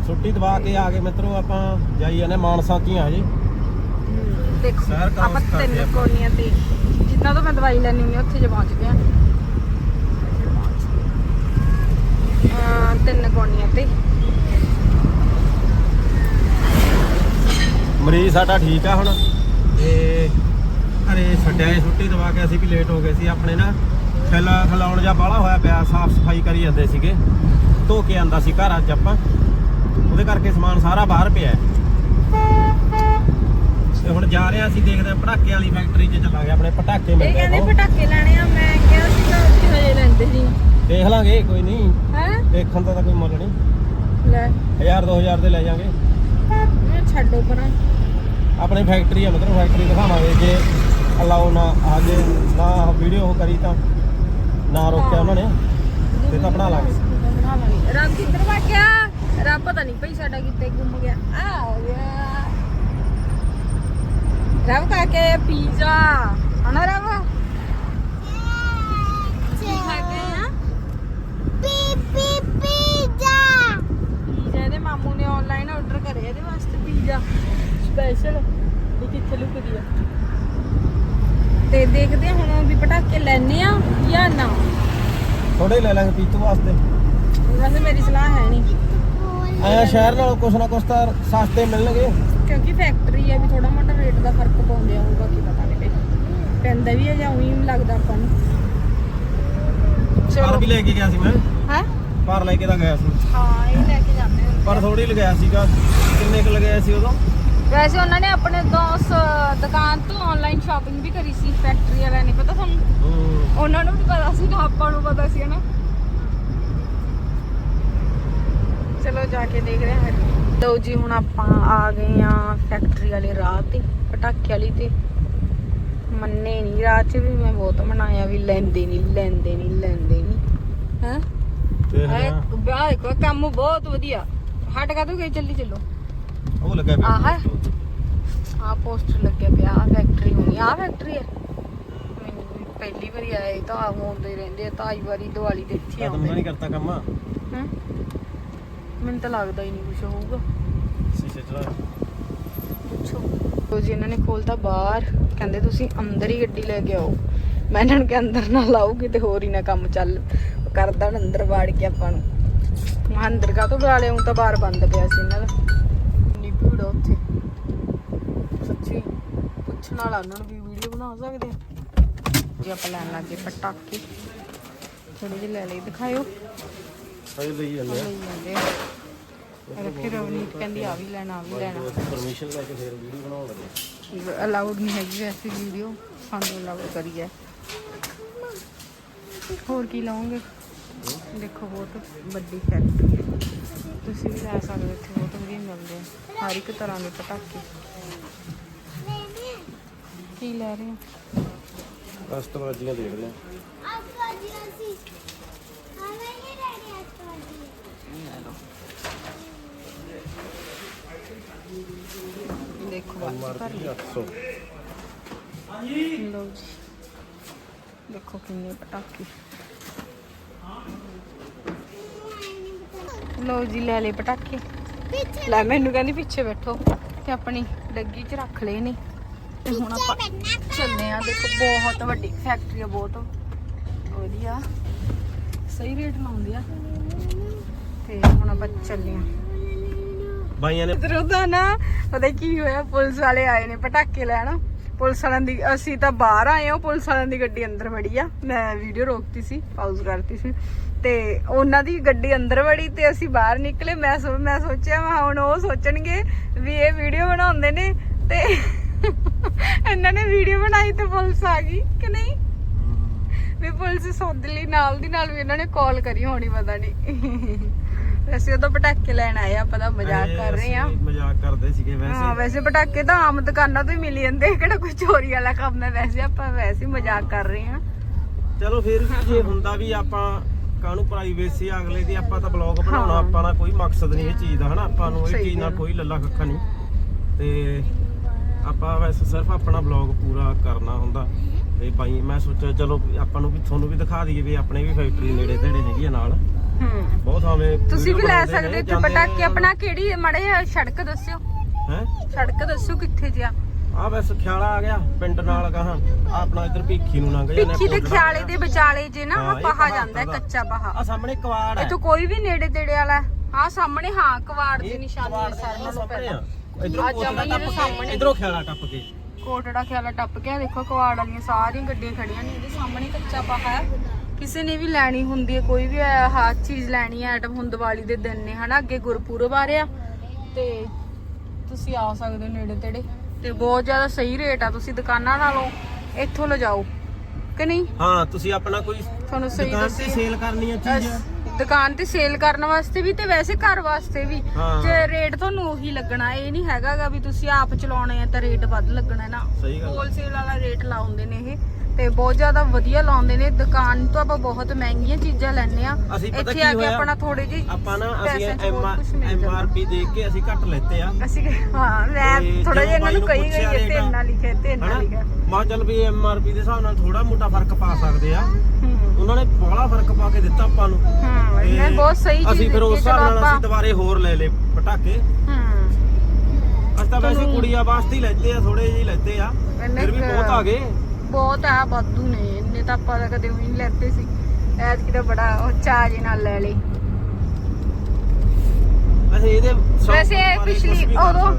ਛੁੱਟੀ ਦਵਾ ਕੇ ਆ ਗਏ ਮਿੱਤਰੋ ਆਪਾਂ ਜਾਈ ਜਾਂਦੇ ਮਾਨਸਾ ਕੀ ਆ ਜੀ ਦੇਖੋ ਆਪਾਂ ਤਿੰਨ। ਕੋਨੀਆਂ ਤੇ ਜਿੰਨਾ ਤੋਂ ਮੈਂ ਦਵਾਈ ਲੈਣੀ ਹੁੰਦੀ ਉੱਥੇ ਜੇ ਪਹੁੰਚ ਆ ਤਿੰਨ ਕੋਣੀਆਂ ਤੇ। ਮਰੀਜ਼ ਸਾਡਾ ਠੀਕ ਆ ਹੁਣ? ਤੇ ਅਰੇ ਛੱਡਿਆ ਇਹ ਛੁੱਟੀ ਦਵਾ ਕੇ ਅਸੀਂ ਵੀ ਲੇਟ ਹੋ ਗਏ ਸੀ ਆਪਣੇ ਨਾ। ਖਿਲਾ ਖਲਾਉਣ ਜਾਂ ਬਾਲਾ ਹੋਇਆ ਪਿਆ ਸਾਫ਼ ਸਫ਼ਾਈ ਕਰੀ ਜਾਂਦੇ ਸੀਗੇ। ਧੋ ਕੇ ਆਂਦਾ ਸੀ ਘਰ ਅੱਜ ਆਪਾਂ। ਉਹਦੇ ਕਰਕੇ ਸਮਾਨ ਸਾਰਾ ਬਾਹਰ ਪਿਆ। ਤੇ ਹੁਣ ਜਾ ਰਹੇ ਆ ਅਸੀਂ ਦੇਖਦੇ ਆ ਪਟਾਕੇ ਵਾਲੀ ਫੈਕਟਰੀ 'ਚ ਚੱਲਾਂਗੇ ਆਪਣੇ ਪਟਾਕੇ ਇਹ ਮਿਲਦੇ ਕਹਿੰਦੇ ਪਟਾਕੇ ਲੈਣੇ ਆ ਮੈਂ ਕਿਹਾ ਸੀ ਤਾਂ ਉੱਥੇ ਹਜੇ ਲੈਂਦੇ ਨਹੀਂ। ਦੇਖ ਲਾਂਗੇ ਕੋਈ ਨਹੀਂ। ਹੈ? ਦੇਖਣ ਦਾ ਤਾਂ ਕੋਈ ਮੁੱਲ ਨਹੀਂ। ਲੈ। 1000 2000 ਦੇ ਲੈ ਜਾਾਂਗੇ। ਇਹ ਛੱਡੋ ਪਰਾਂ। ਆਪਣੀ ਫੈਕਟਰੀ ਆ ਮਤਲਬ ਫੈਕਟਰੀ ਦਿਖਾਵਾਂਗੇ ਜੇ ਅਲਾਉ ਨਾ ਆਗੇ ਨਾ ਵੀਡੀਓ ਕਰੀ ਤਾਂ ਨਾ ਰੋਕਿਆ ਉਹਨਾਂ ਨੇ ਤੇ ਤਾਂ ਬਣਾ ਲਾਂਗੇ। ਬਣਾ ਲਾਂਗੇ। ਰੱਬ ਕਿੱਧਰ ਵਾ ਗਿਆ? ਰੱਬ ਪਤਾ ਨਹੀਂ ਭਈ ਸਾਡਾ ਕਿੱਥੇ ਗੁੰਮ ਗਿਆ। ਆ ਹੋ ਗਿਆ। ਰੱਬ ਕਾ ਕੇ ਪੀਜ਼ਾ। ਹਨਾ ਰੱਬ ਕੀ ਖਾ ਕੇ ਆ? ਪੀ ਪੀ ਪੀਜ਼ਾ। ਪੀਜ਼ਾ ਇਹਦੇ ਮਾਮੂ ਨੇ ਆਨਲਾਈਨ ਆਰਡਰ ਕਰਿਆ ਇਹਦੇ ਵਾਸਤੇ ਪੀਜ਼ਾ। ਸਪੈਸ਼ਲ ਇਹ ਕਿੱਥੇ ਲੁਕਦੀ ਆ? ਤੇ ਦੇਖਦੇ ਹਾਂ ਹੁਣ ਵੀ ਪਟਾਕੇ ਲੈਣੇ ਆ ਜਾਂ ਨਾ। ਥੋੜੇ ਲੈ ਲਾਂਗੇ ਪੀਤੂ ਵਾਸਤੇ। ਵੈਸੇ ਮੇਰੀ ਸਲਾਹ ਹੈ ਨਹੀਂ ਆਇਆ ਸ਼ਹਿਰ ਨਾਲੋਂ ਕੁਛ ਨਾ ਕੁਛ ਤਾਂ ਸਸਤੇ ਮਿਲਣਗੇ। ਕਿਉਂਕਿ ਫੈਕਟਰੀ ਹੈ ਵੀ ਥੋੜਾ ਮੋਟਾ ਰੇਟ ਦਾ ਫ਼ਰਕ ਪਾਉਂਦੇ ਆਊਗਾ ਕੀ ਪਤਾ ਨਹੀਂ ਪੈਂਦਾ ਵੀ ਹੈ ਜਾਂ ਉਹੀ ਲੱਗਦਾ ਆਪਾਂ ਨੂੰ। ਪਰ ਵੀ ਲੈ ਕੇ ਗਿਆ ਸੀ ਮੈਂ। ਹੈ? ਪਰ ਲੈ ਕੇ ਤਾਂ ਗਿਆ ਸੀ। ਹਾਂ ਇਹ ਲੈ ਕੇ ਜਾਂਦੇ ਹਾਂ ਪਰ ਥੋੜੀ ਲਗਾਇਆ ਸੀਗਾ। ਕਿੰਨੇ ਕੁ ਲਗਾਇਆ ਸੀ ਉਦੋਂ? ਵੈਸੇ ਉਹਨਾਂ ਨੇ ਆਪਣੇ ਤੋਂ ਉਸ ਦੁਕਾਨ ਤੋਂ ਆਨਲਾਈਨ ਸ਼ਾਪਿੰਗ ਵੀ ਕਰੀ ਸੀ ਫੈਕਟਰੀ ਵਾਲਿਆਂ ਨੇ ਪਤਾ ਤੁਹਾਨੂੰ? ਉਹਨਾਂ ਨੂੰ ਵੀ ਪਤਾ ਸੀ ਨਾ ਆਪਾਂ ਨੂੰ ਪਤਾ ਸੀ ਹਨਾ? ਚਲੋ ਜਾ ਕੇ ਦੇਖਦੇ ਹਾਂ। ਫਿਰ ਲਓ ਜੀ ਹੁਣ ਆਪਾਂ ਆ ਗਏ ਆ ਫੈਕਟਰੀ ਵਾਲੇ ਰਾਹ ਤੇ ਪਟਾਕੇ ਵਾਲੀ ਤੇ। ਮੰਨੇ ਨਹੀਂ ਰਾਹ 'ਚ ਵੀ ਮੈਂ ਬਹੁਤ ਮਨਾਇਆ ਵੀ ਲੈਂਦੇ ਨਹੀਂ ਲੈਂਦੇ ਨਹੀਂ ਲੈਂਦੇ ਨਹੀਂ। ਹੈ? ਦੇਖ ਲਿਆ। ਵਿਆਹ ਦੇਖੋ ਕੰਮ ਬਹੁਤ ਵਧੀਆ। ਹਟ ਕਾ ਤੂੰ ਗਈ ਚੱਲੀ ਚੱਲੋ। ਉਹ ਲੱਗਿਆ ਪਿਆ ਆਹ ਹੈ? ਆ ਪੋਸਟਰ ਲੱਗਿਆ ਪਿਆ ਆ ਫੈਕਟਰੀ ਹੋਣੀ ਆ ਫੈਕਟਰੀ ਹੈ। ਮੈਨੂੰ ਪਹਿਲੀ ਵਾਰੀ ਆਏ ਤਾਂ ਆਉਂਦੇ ਰਹਿੰਦੇ ਆ ਢਾਈ ਵਾਰੀ ਦੀਵਾਲੀ ਦੇ ਇੱਥੇ ਖਤਮ ਆਉਂਦੇ ਤਾਂ ਨਹੀਂ ਕਰਤਾ ਕੰਮ। ਹੈਂ? ਮੈਨੂੰ ਤਾਂ ਲੱਗਦਾ ਹੀ ਨਹੀਂ ਕੁਝ ਹੋਊਗਾ। ਸ਼ੀਸ਼ੇ ਚਲਾ ਪੁੱਛੋ। ਉਹ ਜੀ ਇਹਨਾਂ ਨੇ ਖੋਲਤਾ ਬਾਹਰ। ਕਹਿੰਦੇ ਤੁਸੀਂ ਅੰਦਰ ਹੀ ਗੱਡੀ ਲੈ ਕੇ ਆਓ। ਮੈਂ ਇਹਨਾਂ ਨੂੰ ਕਿ ਅੰਦਰ ਨਾ ਲਾਓ ਕਿਤੇ ਹੋਰ ਹੀ ਨਾ ਕੰਮ ਚੱਲ। ਕਰਦਾ ਅੰਦਰ ਵਾੜ ਕੇ ਆਪਾਂ ਨੂੰ। ਮੈਂ ਅੰਦਰ ਕਾ ਤੋਂ ਬੁਲਾ ਲਿਆ ਤਾਂ ਬਾਹਰ ਬੰਦ ਪਿਆ ਸੀ ਇਹਨਾਂ ਦਾ। ਇੰਨੀ ਭੀੜ ਆ ਉੱਥੇ। ਸੱਚੀ ਪੁੱਛਣ ਵਾਲਾ ਉਹਨਾਂ ਨੂੰ ਵੀ ਵੀਡੀਓ ਬਣਾ ਸਕਦੇ ਆ। ਜੀ ਆਪਾਂ ਲੈਣ ਲੱਗੇ ਪਟਾਕੇ ਥੋੜੇ ਜਿਹੇ ਲੈ ਲਈ ਦਿਖਾਇਓ। ਹਜੇ ਲਈ ਜਾਂਦੇ ਲਈ ਜਾਂਦੇ ਆ। ਰੱਖੀ ਰਵਨੀਤ ਕਹਿੰਦੀ ਆ ਵੀ ਲੈਣਾ ਆ ਵੀ ਲੈਣਾ। ਆ ਪਰਮਿਸ਼ਨ ਲੈ ਕੇ ਫੇਰ ਵੀਡੀਓ ਬਣਾਉਣ ਲੱਗੇ। ਅਲਾਉਡ ਨਹੀਂ ਹੈਗੀ ਵੈਸੇ ਵੀਡੀਓ ਸਾਨੂੰ ਅਲਾਉਡ ਕਰੀ ਹੈ। ਹੋਰ ਕੀ ਲਾਉਂਗੇ? ਦੇਖੋ ਬਹੁਤ ਵੱਡੀ ਫੈਕਟਰੀ ਹੈ। ਤੁਸੀਂ ਵੀ ਲੈ ਸਕਦੇ ਹੋ ਇੱਥੇ ਬਹੁਤ ਵਧੀਆ ਮਿਲਦੇ ਆ। ਹਰ ਇੱਕ ਤਰ੍ਹਾਂ ਦੇ ਪਟਾਕੇ। ਕੀ ਲੈ ਰਹੇ ਹੋ? ਕਸਟਮਰਜੀਆਂ ਦੇਖਦੇ ਆ ਆਪਾਂ ਜੀ ਅਸੀਂ ਆਵੇਂ ਹੀ ਰਹਿਣੇ ਆਪਾਂ ਜੀ ਦੇਖੋ ਬਾਕੀ ਭਰ ਮਾਰਕੀ 800 ਲਓ ਜੀ ਦੇਖੋ ਕਿੰਨੇ ਪਟਾਕੇ ਲਓ ਜੀ ਲੈ ਲੈ ਪਟਾਕੇ। ਲੈ, ਮੈਨੂੰ ਕਹਿੰਦੀ ਪਿੱਛੇ ਬੈਠੋ ਤੇ ਆਪਣੀ ਡੱਗੀ 'ਚ ਰੱਖ ਲਏ ਨੇ। ਤੇ ਹੁਣ ਆਪਾਂ ਚੱਲੇ ਆ ਦੇਖੋ, ਬਹੁਤ ਵੱਡੀ ਫੈਕਟਰੀ ਆ, ਬਹੁਤ ਵਧੀਆ। ਸਹੀ ਰੇਟ ਲਾਉਂਦੀ ਆ। ਤੇ ਹੁਣ ਆਪਾਂ ਚੱਲੇ ਆ ਬਾਈਆਂ ਨੇ ਇਧਰੋਂ ਨਾ ਪਤਾ ਕੀ ਹੋਇਆ ਪੁਲਿਸ ਵਾਲੇ ਆਏ ਨੇ ਪਟਾਕੇ ਲੈਣ। ਪੁਲਿਸ ਵਾਲਿਆਂ ਦੀ ਅਸੀਂ ਤਾਂ ਬਾਹਰ ਆਏ ਹਾਂ ਪੁਲਿਸ ਵਾਲਿਆਂ ਦੀ ਗੱਡੀ ਅੰਦਰ ਵੜੀ ਆ। ਮੈਂ ਵੀਡੀਓ ਰੋਕਤੀ ਸੀ ਪਾਉਜ਼ ਕਰਤੀ ਸੀ। ਤੇ ਉਹਨਾਂ ਦੀ ਗੱਡੀ ਅੰਦਰ ਵੜੀ ਤੇ ਅਸੀਂ ਬਾਹਰ ਨਿਕਲੇ। ਮੈਂ ਸੋ ਮੈਂ ਸੋਚਿਆ ਮੈਂ ਹੁਣ ਉਹ ਸੋਚਣਗੇ ਵੀ ਇਹ ਵੀਡੀਓ ਬਣਾਉਂਦੇ ਨੇ ਤੇ ਇਹਨਾਂ ਨੇ ਵੀਡੀਓ ਬਣਾਈ ਤੇ ਪੁਲਿਸ ਆ ਗਈ ਕਿ ਨਹੀਂ? ਵੀ ਪੁਲਿਸ ਸੌਦ ਲਈ ਨਾਲ ਦੀ ਨਾਲ ਵੀ ਇਹਨਾਂ ਨੇ ਕਾਲ ਕਰੀ ਹੋਣੀ ਪਤਾ ਨਹੀਂ ਅਸੀਂ ਉਦੋਂ ਪਟਾਕੇ ਲੈਣ ਆਏ ਆਪਾਂ ਤਾਂ ਮਜ਼ਾਕ ਕਰ ਰਹੇ ਆ। ਮਜ਼ਾਕ ਕਰਦੇ ਸੀਗੇ ਹਾਂ ਵੈਸੇ ਵੈਸੇ ਪਟਾਕੇ ਤਾਂ ਆਮ ਦੁਕਾਨਾਂ ਤੋਂ ਹੀ ਮਿਲ ਜਾਂਦੇ ਕਿਹੜਾ ਕੋਈ ਚੋਰੀ ਵਾਲਾ ਕੰਮ ਹੈ। ਵੈਸੇ ਆਪਾਂ ਵੈਸੇ ਮਜ਼ਾਕ ਕਰ ਰਹੇ ਆ। ਚਲੋ ਫਿਰ ਵੀ ਜੇ ਹੁੰਦਾ ਵੀ ਆਪਾਂ ਕਾਹਨੂੰ ਪ੍ਰਾਈਵੇਸੀ ਅਗਲੇ ਦੀ ਆਪਾਂ ਤਾਂ ਬਲੌਗ ਬਣਾਉਣਾ। ਆਪਾਂ ਦਾ ਕੋਈ ਮਕਸਦ ਨਹੀਂ ਇਹ ਚੀਜ਼ ਦਾ ਹਨਾ? ਆਪਾਂ ਨੂੰ ਇਹ ਚੀਜ਼ ਨਾਲ। ਕੋਈ ਲੱਲਾ ਕੱਖਾ ਨਹੀਂ। ਤੇ ਆਪਾਂ ਵੈਸੇ ਸਿਰਫ ਆਪਣਾ ਬਲੌਗ ਪੂਰਾ ਕਰਨਾ ਹੁੰਦਾ। ਤੇ ਭਾਈ ਮੈਂ ਸੋਚਿਆ ਚਲੋ ਆਪਾਂ ਨੂੰ ਵੀ ਤੁਹਾਨੂੰ ਵੀ ਦਿਖਾ ਦਈਏ ਵੀ ਆਪਣੇ ਵੀ ਫੈਕਟਰੀ ਨੇੜੇ ਤੇੜੇ ਹੈਗੀ ਆ ਨਾਲ। ਹੂੰ। ਬਹੁਤ ਥਾਵੇਂ ਤੁਸੀਂ ਵੀ ਲੈ ਸਕਦੇ ਇੱਥੇ ਪਟਾਕੇ ਆਪਣਾ ਕਿਹੜੀ ਮੜੇ ਸੜਕ ਦੱਸਿਓ। ਹੈ? ਸੜਕ ਦੱਸਿਓ ਕਿੱਥੇ ਜਿਆ। ਆ ਬਸ ਖਿਆਲਾ ਆ ਗਿਆ ਪਿੰਡ ਨਾਲ ਕਹਾਂ ਆਪਣਾ ਇੱਧਰ ਭੀਖੀ ਨੂੰ ਲੰਘ ਜਾਂਦੇ ਪਿੱਛੀ ਤੇ ਖਿਆਲੇ ਦੇ ਵਿਚਾਲੇ ਜੇ ਨਾ ਇਹ ਪਹਾ ਜਾਂਦਾ ਹੈ। ਕੱਚਾ ਪਹਾ। ਆ ਸਾਹਮਣੇ ਕਵਾੜ ਹੈ। ਇੱਥੋਂ ਕੋਈ ਵੀ ਨੇੜੇ ਤੇੜੇ ਵਾਲਾ ਹਾਂ। ਸਾਹਮਣੇ ਹਾਂ ਕਵਾੜ ਦੀ ਨਿਸ਼ਾਨੀ ਹੈ ਸਾਰਿਆਂ ਸਾਹਮਣੇ ਪਹਿਲਾਂ। ਆ। ਇਧਰੋਂ ਦੇ ਸਾਹਮਣੇ। ਇਧਰੋਂ ਖਿਆਲਾ ਟੱਪ ਕੇ। ਕੋਟੜਾ ਖਿਆਲਾ ਟੱਪ ਕੇ ਆਹ ਦੇਖੋ ਕਵਾੜ ਵਾਲੀਆਂ ਸਾਰੀਆਂ ਗੱਡੀਆਂ ਖੜੀਆਂ ਨੇ ਇਹਦੇ ਸਾਹਮਣੇ ਕੱਚਾ ਪਾਹਾ ਹੈ। ਕਿਸੇ ਨੇ ਵੀ ਲੈਣੀ ਹੁੰਦੀ ਹੈ ਕੋਈ ਵੀ ਆਹ ਚੀਜ਼ ਲੈਣੀ ਹੈ ਆਈਟਮ ਹੁਣ ਦੀਵਾਲੀ ਦੇ ਦਿਨ ਨੇ ਹਨਾ ਅੱਗੇ ਗੁਰਪੁਰਬ ਆ ਰਿਹਾ। ਤੇ ਤੁਸੀਂ ਆ ਸਕਦੇ ਹੋ ਨੇੜੇ ਤੇੜੇ। ਤੇ ਬਹੁਤ ਜ਼ਿਆਦਾ ਸਹੀ ਰੇਟ ਆ ਤੁਸੀਂ ਦੁਕਾਨਾਂ ਨਾਲੋਂ ਇੱਥੋਂ ਲਿਜਾਓ ਕਿ ਨਹੀਂ? ਹਾਂ ਤੁਸੀਂ ਆਪਣਾ ਕੋਈ ਤੁਹਾਨੂੰ ਸਹੀ ਦੁਕਾਨ ਤੇ ਸੇਲ ਕਰਨੀ ਆ ਚੀਜ਼? ਦੁਕਾਨ ਤੇ ਸੇਲ ਕਰਨ ਵਾਸਤੇ ਵੀ ਤੇ ਵੈਸੇ ਘਰ ਵਾਸਤੇ ਵੀ। ਜੇ ਰੇਟ ਤੁਹਾਨੂੰ ਉਹੀ ਲੱਗਣਾ ਇਹ ਨਹੀਂ ਹੈਗਾਗਾ ਵੀ ਤੁਸੀਂ ਆਪ ਚਲਾਉਣੇ ਆ ਤਾਂ ਰੇਟ ਵੱਧ ਲੱਗਣਾ ਨਾ। ਹੋਲਸੇਲ ਵਾਲਾ ਰੇਟ ਲਾਉਂਦੇ ਨੇ ਇਹ। ਤੇ ਬਹੁਤ ਜ਼ਿਆਦਾ ਵਧੀਆ ਲਾਉਂਦੇ ਨੇ। ਦੁਕਾਨ ਤੋਂ ਆਪਾਂ ਬਹੁਤ ਮਹਿੰਗੀਆਂ ਚੀਜ਼ਾਂ ਲੈਣੇ ਆ ਅਸੀਂ ਪਤਾ ਇੱਥੇ ਕੀ ਆ ਕੇ ਹੋਇਆ? ਆਪਣਾ ਥੋੜੇ ਜਿਹੇ ਆਪਾਂ ਨਾ ਅਸੀਂ ਐਮ। ਆਰ ਪੀ ਦੇਖ ਕੇ ਅਸੀਂ ਘੱਟ ਲੈਤੇ ਆ। ਅਸੀਂ ਹਾਂ ਮੈਂ ਥੋੜਾ ਜਿਹਾ ਇਹਨਾਂ ਨੂੰ ਕਹੀ ਗਈ ਪੁੱਛਿਆ ਇੱਥੇ ਇੰਨਾ ਲਿਖਿਆ ਤੇ ਇੰਨਾ ਹਨਾ? ਲਿਖਿਆ। ਮਾ ਚੱਲ ਵੀ ਐਮ ਆਰ ਪੀ ਦੇ ਹਿਸਾਬ ਨਾਲ ਥੋੜਾ ਮੋਟਾ ਫ਼ਰਕ ਪਾ ਸਕਦੇ ਆ। ਹੂੰ। ਉਹਨਾਂ ਨੇ ਬੜਾ ਫ਼ਰਕ ਪਾ ਕੇ ਦਿੱਤਾ ਆਪਾਂ ਨੂੰ। ਹਾਂ ਇਹਨਾਂ ਬਹੁਤ ਸਹੀ ਚੀਜ਼ ਅਸੀਂ ਫਿਰ ਉਸ ਦਿੱਤੀ, ਹਿਸਾਬ ਨਾਲ ਅਸੀਂ ਦੁਬਾਰੇ ਹੋਰ ਲੈ ਲਏ ਪਟਾਕੇ। ਹੂੰ। ਅਸੀਂ ਤਾਂ ਵੈਸੇ ਕੁੜੀਆਂ ਵਾਸਤੇ ਹੀ ਲੈਤੇ ਆ ਥੋੜੇ ਜਿਹੇ ਲੈਤੇ ਆ। ਇੰਨੇ ਫਿਰ ਵੀ ਕੁ- ਬਹੁਤ ਆ ਗਏ। ਬਹੁਤ ਆ ਵਾਧੂ ਨੇ ਇੰਨੇ ਤਾਂ ਆਪਾਂ ਤਾਂ ਕਦੇ ਵੀ ਨਹੀਂ ਲੈਤੇ ਸੀ। ਐਤਕੀ ਤਾਂ ਬੜਾ ਉਹ ਜੇ ਨਾਲ ਲੈ ਲਈ ਅਸੀਂ ਇਹਦੇ ਵੈਸੇ ਪਿਛਲੀ ਉਦੋਂ।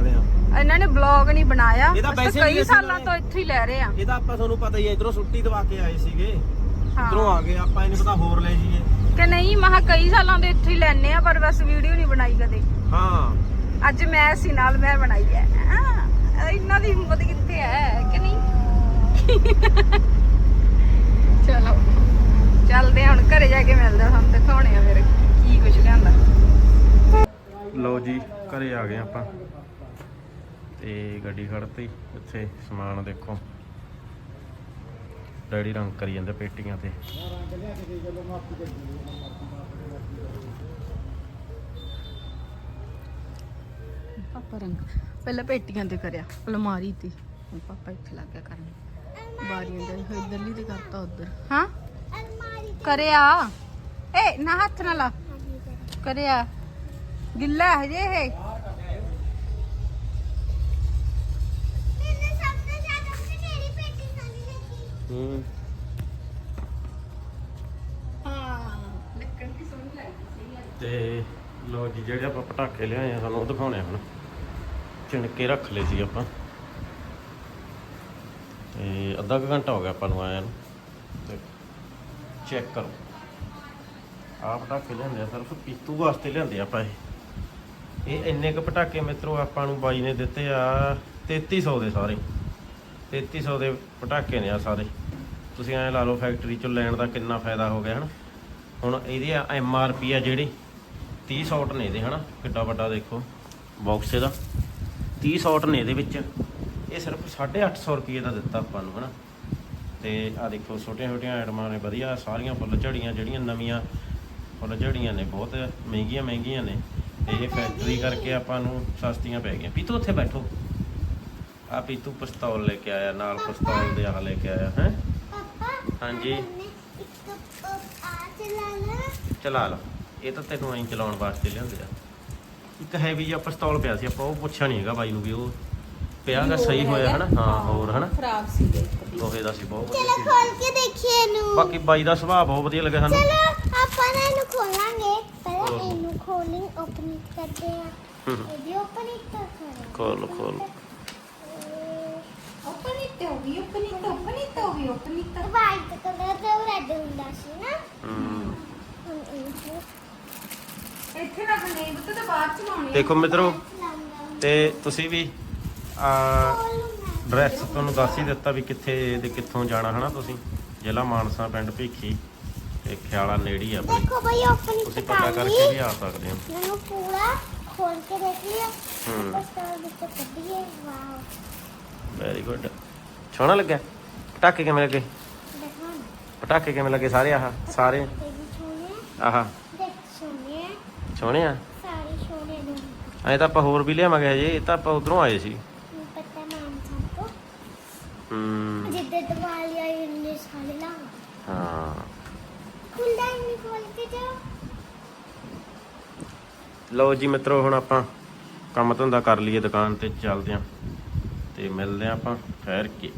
ਇਹਨਾਂ ਨੇ ਬਲੌਗ ਨਹੀਂ ਬਣਾਇਆ ਅਸੀਂ ਵੈਸੇ ਕਈ ਸਾਲਾਂ। ਤੋਂ ਇੱਥੇ ਹੀ ਲੈ ਰਹੇ ਆ। ਇਹਦਾ ਆਪਾਂ ਤੁਹਾਨੂੰ ਪਤਾ ਹੀ ਹੈ ਇਧਰੋਂ ਸੁੱਟੀ ਦਵਾ ਕੇ ਆਏ ਸੀਗੇ। ਇਧਰੋਂ ਆ ਗਏ ਆਪਾਂ ਇਹਨੇ ਪਤਾ ਹੋਰ ਲੈ ਜੀਏ ਕਿ ਨਹੀਂ ਮਹਾ ਕਈ ਸਾਲਾਂ ਤੋਂ ਇੱਥੇ ਹੀ ਲੈਣੇ ਆ ਪਰ ਬਸ ਵੀਡੀਓ ਨਹੀਂ ਬਣਾਈ ਕਦੇ। ਹਾਂ। ਅੱਜ ਮੈਂ ਸੀ ਨਾਲ ਮੈਂ ਬਣਾਈ ਹਾਂ, ਇਹਨਾਂ ਦੀ ਹਿੰਮਤ ਕਿੱਥੇ ਹੈ? ਕਿ ਨਹੀਂ? ਚਲੋ। ਚੱਲਦੇ ਹਾਂ ਹੁਣ ਘਰੇ ਜਾ ਕੇ ਮਿਲਦੇ ਹਾਂ ਤੁਹਾਨੂੰ ਦਿਖਾਉਣੇ ਆ ਫਿਰ ਕੀ ਕੁਝ ਲਿਆਂਦਾ। ਲਓ ਜੀ ਘਰੇ ਆ ਗਏ ਆਪਾਂ। ਤੇ ਗੱਡੀ ਖੜਤੀ ਇੱਥੇ ਸਮਾਨ ਦੇਖੋ। ਡੈਡੀ ਰੰਗ ਕਰੀ ਜਾਂਦੇ ਪੇਟੀਆਂ ਤੇ। ਪਾਪਾ ਰੰਗ ਪਹਿਲਾਂ ਪੇਟੀਆਂ ਤੇ ਕਰਿਆ ਅਲਮਾਰੀ ਤੇ। ਪਾਪਾ ਇੱਥੇ ਲੱਗ ਗਿਆ ਕਰਨ। ਬਾਰੀਆਂ ਦੇ ਇਧਰਲੀ ਤੇ ਕਰਤਾ ਉਧਰ। ਹਾਂ? ਅਲਮਾਰੀ ਕਰਿਆ? ਏ ਨਾ ਹੱਥ ਨਾ ਲਾ। ਕਰਿਆ? ਗਿੱਲਾ ਹੈ ਜੇ ਹੂੰ। ਹਾਂ ਤੇ ਜਿਹੜੇ ਆਪਾਂ ਪਟਾਕੇ ਲਿਆਏ ਆ ਤੁਹਾਨੂੰ ਉਹ ਦਿਖਾਉਣੇ ਹੁਣ। ਚਿਣਕੇ ਰੱਖ ਲਏ ਸੀ ਆਪਾਂ। ਤੇ ਅੱਧਾ ਕੁ ਘੰਟਾ ਹੋ ਗਿਆ ਆਪਾਂ ਨੂੰ ਆਇਆ ਨੂੰ। ਤੇ ਚੈੱਕ ਕਰੋ। ਆਹ ਪਟਾਕੇ ਲਿਆਂਦੇ ਆ, ਸਿਰਫ ਪੀਤੂ ਵਾਸਤੇ ਲਿਆਂਦੇ ਆਪਾਂ ਇਹ। ਇਹ ਇੰਨੇ ਕੁ ਪਟਾਕੇ ਮਿੱਤਰੋ, ਆਪਾਂ ਨੂੰ ਬਾਈ ਨੇ ਦਿੱਤੇ ਆ 3300 ਦੇ ਸਾਰੇ। 3300 ਦੇ ਪਟਾਕੇ ਨੇ ਆ ਸਾਰੇ। ਤੁਸੀਂ ਐਂ ਲਾ ਲਓ ਫੈਕਟਰੀ ਚੋਂ ਲੈਣ ਦਾ ਕਿੰਨਾ ਫਾਇਦਾ ਹੋ ਗਿਆ, ਹਨ? ਹੁਣ ਇਹਦੀ ਐਮ ਆਰ ਪੀ ਆ ਜਿਹੜੀ 30 ਸ਼ਾਟ ਨੇ ਇਹਦੇ, ਹਨਾ? ਕਿੱਡਾ ਵੱਡਾ ਦੇਖੋ ਬਾਕਸ ਇਹਦਾ। 30 ਸ਼ਾਟ ਨੇ ਇਹਦੇ ਵਿੱਚ। ਇਹ ਸਿਰਫ 850 ਰੁਪਏ ਦਾ ਦਿੱਤਾ ਆਪਾਂ ਨੂੰ, ਹਨਾ। ਤੇ ਆ ਦੇਖੋ ਛੋਟੀਆਂ ਛੋਟੀਆਂ ਆਈਟਮਾਂ ਨੇ, ਵਧੀਆ, ਸਾਰੀਆਂ ਫੁੱਲ ਝੜੀਆਂ, ਜਿਹੜੀਆਂ ਨਵੀਆਂ ਫੁੱਲ ਝੜੀਆਂ ਨੇ, ਬਹੁਤ ਮਹਿੰਗੀਆਂ ਮਹਿੰਗੀਆਂ ਨੇ। ਤੇ ਇਹ ਫੈਕਟਰੀ ਕਰਕੇ ਆਪਾਂ ਨੂੰ ਸਸਤੀਆਂ ਪੈ ਗਈਆਂ। ਪੀਤੂ, ਉੱਥੇ ਬੈਠੋ। ਆ ਪੀਤੂ ਪਿਸਤੌਲ ਲੈ ਕੇ ਆਇਆ, ਨਾਲ ਪਿਸਤੌਲ ਦੇ ਆ ਲੈ ਕੇ ਆਇਆ, ਹੈ। ਹਾਂਜੀ। ਚਲਾ ਲਓ। ਇਹ ਤਾਂ ਤੈਨੂੰ ਐਂ ਚਲਾਉਣ ਵਾਸਤੇ ਲਿਆਉਂਦੇ ਆ। ਇੱਕ ਹੈਵੀ ਜਿਹਾ ਪਿਸਤੌਲ ਪਿਆ ਸੀ, ਆਪਾਂ ਉਹ ਪੁੱਛਿਆ ਨਹੀਂ ਹੈਗਾ ਬਾਈ ਨੂੰ ਵੀ ਉਹ ਪਿਆਗਾ ਸਹੀ ਹੋਇਆ ਹਨਾ? ਹਾਂ ਹੋਰ ਹਨਾ? ਖਰਾਬ ਸੀ ਲੋਹੇ ਦਾ ਸੀ ਬਹੁਤ ਵਧੀਆ। ਚਲੋ ਖੋਲ ਕੇ ਦੇਖੀਏ ਇਹਨੂੰ। ਬਾਕੀ ਬਾਈ ਦਾ ਸੁਭਾਅ ਬਹੁਤ ਵਧੀਆ ਲੱਗਿਆ ਸਾਨੂੰ। ਚਲੋ ਆਪਾਂ ਇਹਨੂੰ ਖੋਲਾਂਗੇ। ਪਹਿਲਾਂ ਇਹਨੂੰ ਖੋਲਿੰਗ ਓਪਨਿੰਗ ਕਰਦੇ ਆ ਇਹਦੀ ਓਪਨਿੰਗ ਤਾਂ ਕਰੋ ਖੋਲ ਖੋਲ ਓਪਨਿੰਗ ਤਾਂ ਵੀ ਓਪਨਿੰਗ ਤਾਂ ਓਪਨਿੰਗ ਤਾਂ ਵੀ ਓਪਨਿੰਗ ਤਾਂ। ਵਾਈਟ ਕਲਰ ਦਾ ਰੈੱਡ ਹੁੰਦਾ ਸੀ ਨਾ। ਇੱਥੇ ਰੱਖ ਬੁੱਤ ਤਾਂ ਬਾਅਦ ਚ ਲਾਉਣੀ ਦੇਖੋ ਮਿੱਤਰੋ ਤੇ ਤੁਸੀਂ ਵੀ ਆ ਡਰੈਸ ਤੁਹਾਨੂੰ ਦੱਸ ਹੀ ਦਿੱਤਾ ਵੀ ਕਿੱਥੇ ਦੇ ਕਿੱਥੋਂ ਜਾਣਾ ਹਨਾ ਤੁਸੀਂ? ਜ਼ਿਲ੍ਹਾ ਮਾਨਸਾ ਪਿੰਡ ਭੀਖੀ ਤੇ ਖਿਆਲਾ ਨੇੜੀ ਆ ਆਪਣੇ ਦੇਖੋ ਭਈ ਓਪਨਿੰਗ ਤੁਸੀਂ ਪਤਾ ਕਰਕੇ ਵੀ ਆ ਸਕਦੇ ਹੋ। ਮੈਨੂੰ ਪੂਰਾ ਖੋਲ ਕੇ ਦੇਖ ਲਿਆ ਹੂੰ। ਬਸ ਤਾਂ ਵਿੱਚ ਕੱਢੀਏ। ਵਾਓ। ਵੈਰੀ ਗੁੱਡ ਸੋਹਣਾ ਲੱਗਿਆ? ਪਟਾਕੇ ਕਿਵੇਂ ਲੱਗੇ? ਪਟਾਕੇ ਕਿਵੇਂ ਲੱਗੇ ਸਾਰੇ ਆਹ? ਸਾਰੇ? ਆਹ। ਸੋਹਣੇ ਆ। ਸਾਰੇ ਸੋਹਣੇ ਨੇ ਐਂ ਤਾਂ ਆਪਾਂ ਹੋਰ ਵੀ ਲਿਆਵਾਂਗੇ ਹਜੇ। ਇਹ ਤਾਂ ਆਪਾਂ ਉਧਰੋਂ ਆਏ ਸੀ ਮੈਨੂੰ ਪਤਾ ਮਾਮ ਸਾਹਿਬ ਤੋਂ ਹੂੰ। ਜਿੱਦੇ ਦੀਵਾਲੀ ਆਈ ਇੰਨੇ ਸਾਰੇ ਲਾ ਹਾਂ। ਖੁੱਲਦਾ ਹੀ ਨਹੀਂ ਖੋਲ ਕੇ ਜਾਓ। ਲਓ ਜੀ ਮਿੱਤਰੋ ਹੁਣ ਆਪਾਂ ਕੰਮ ਧੰਦਾ ਕਰ ਲਈਏ ਦੁਕਾਨ ਤੇ ਚੱਲਦੇ ਆਂ। ਤੇ ਮਿਲਦੇ ਆਂ ਆਪਾਂ ਠਹਿਰ ਕੇ।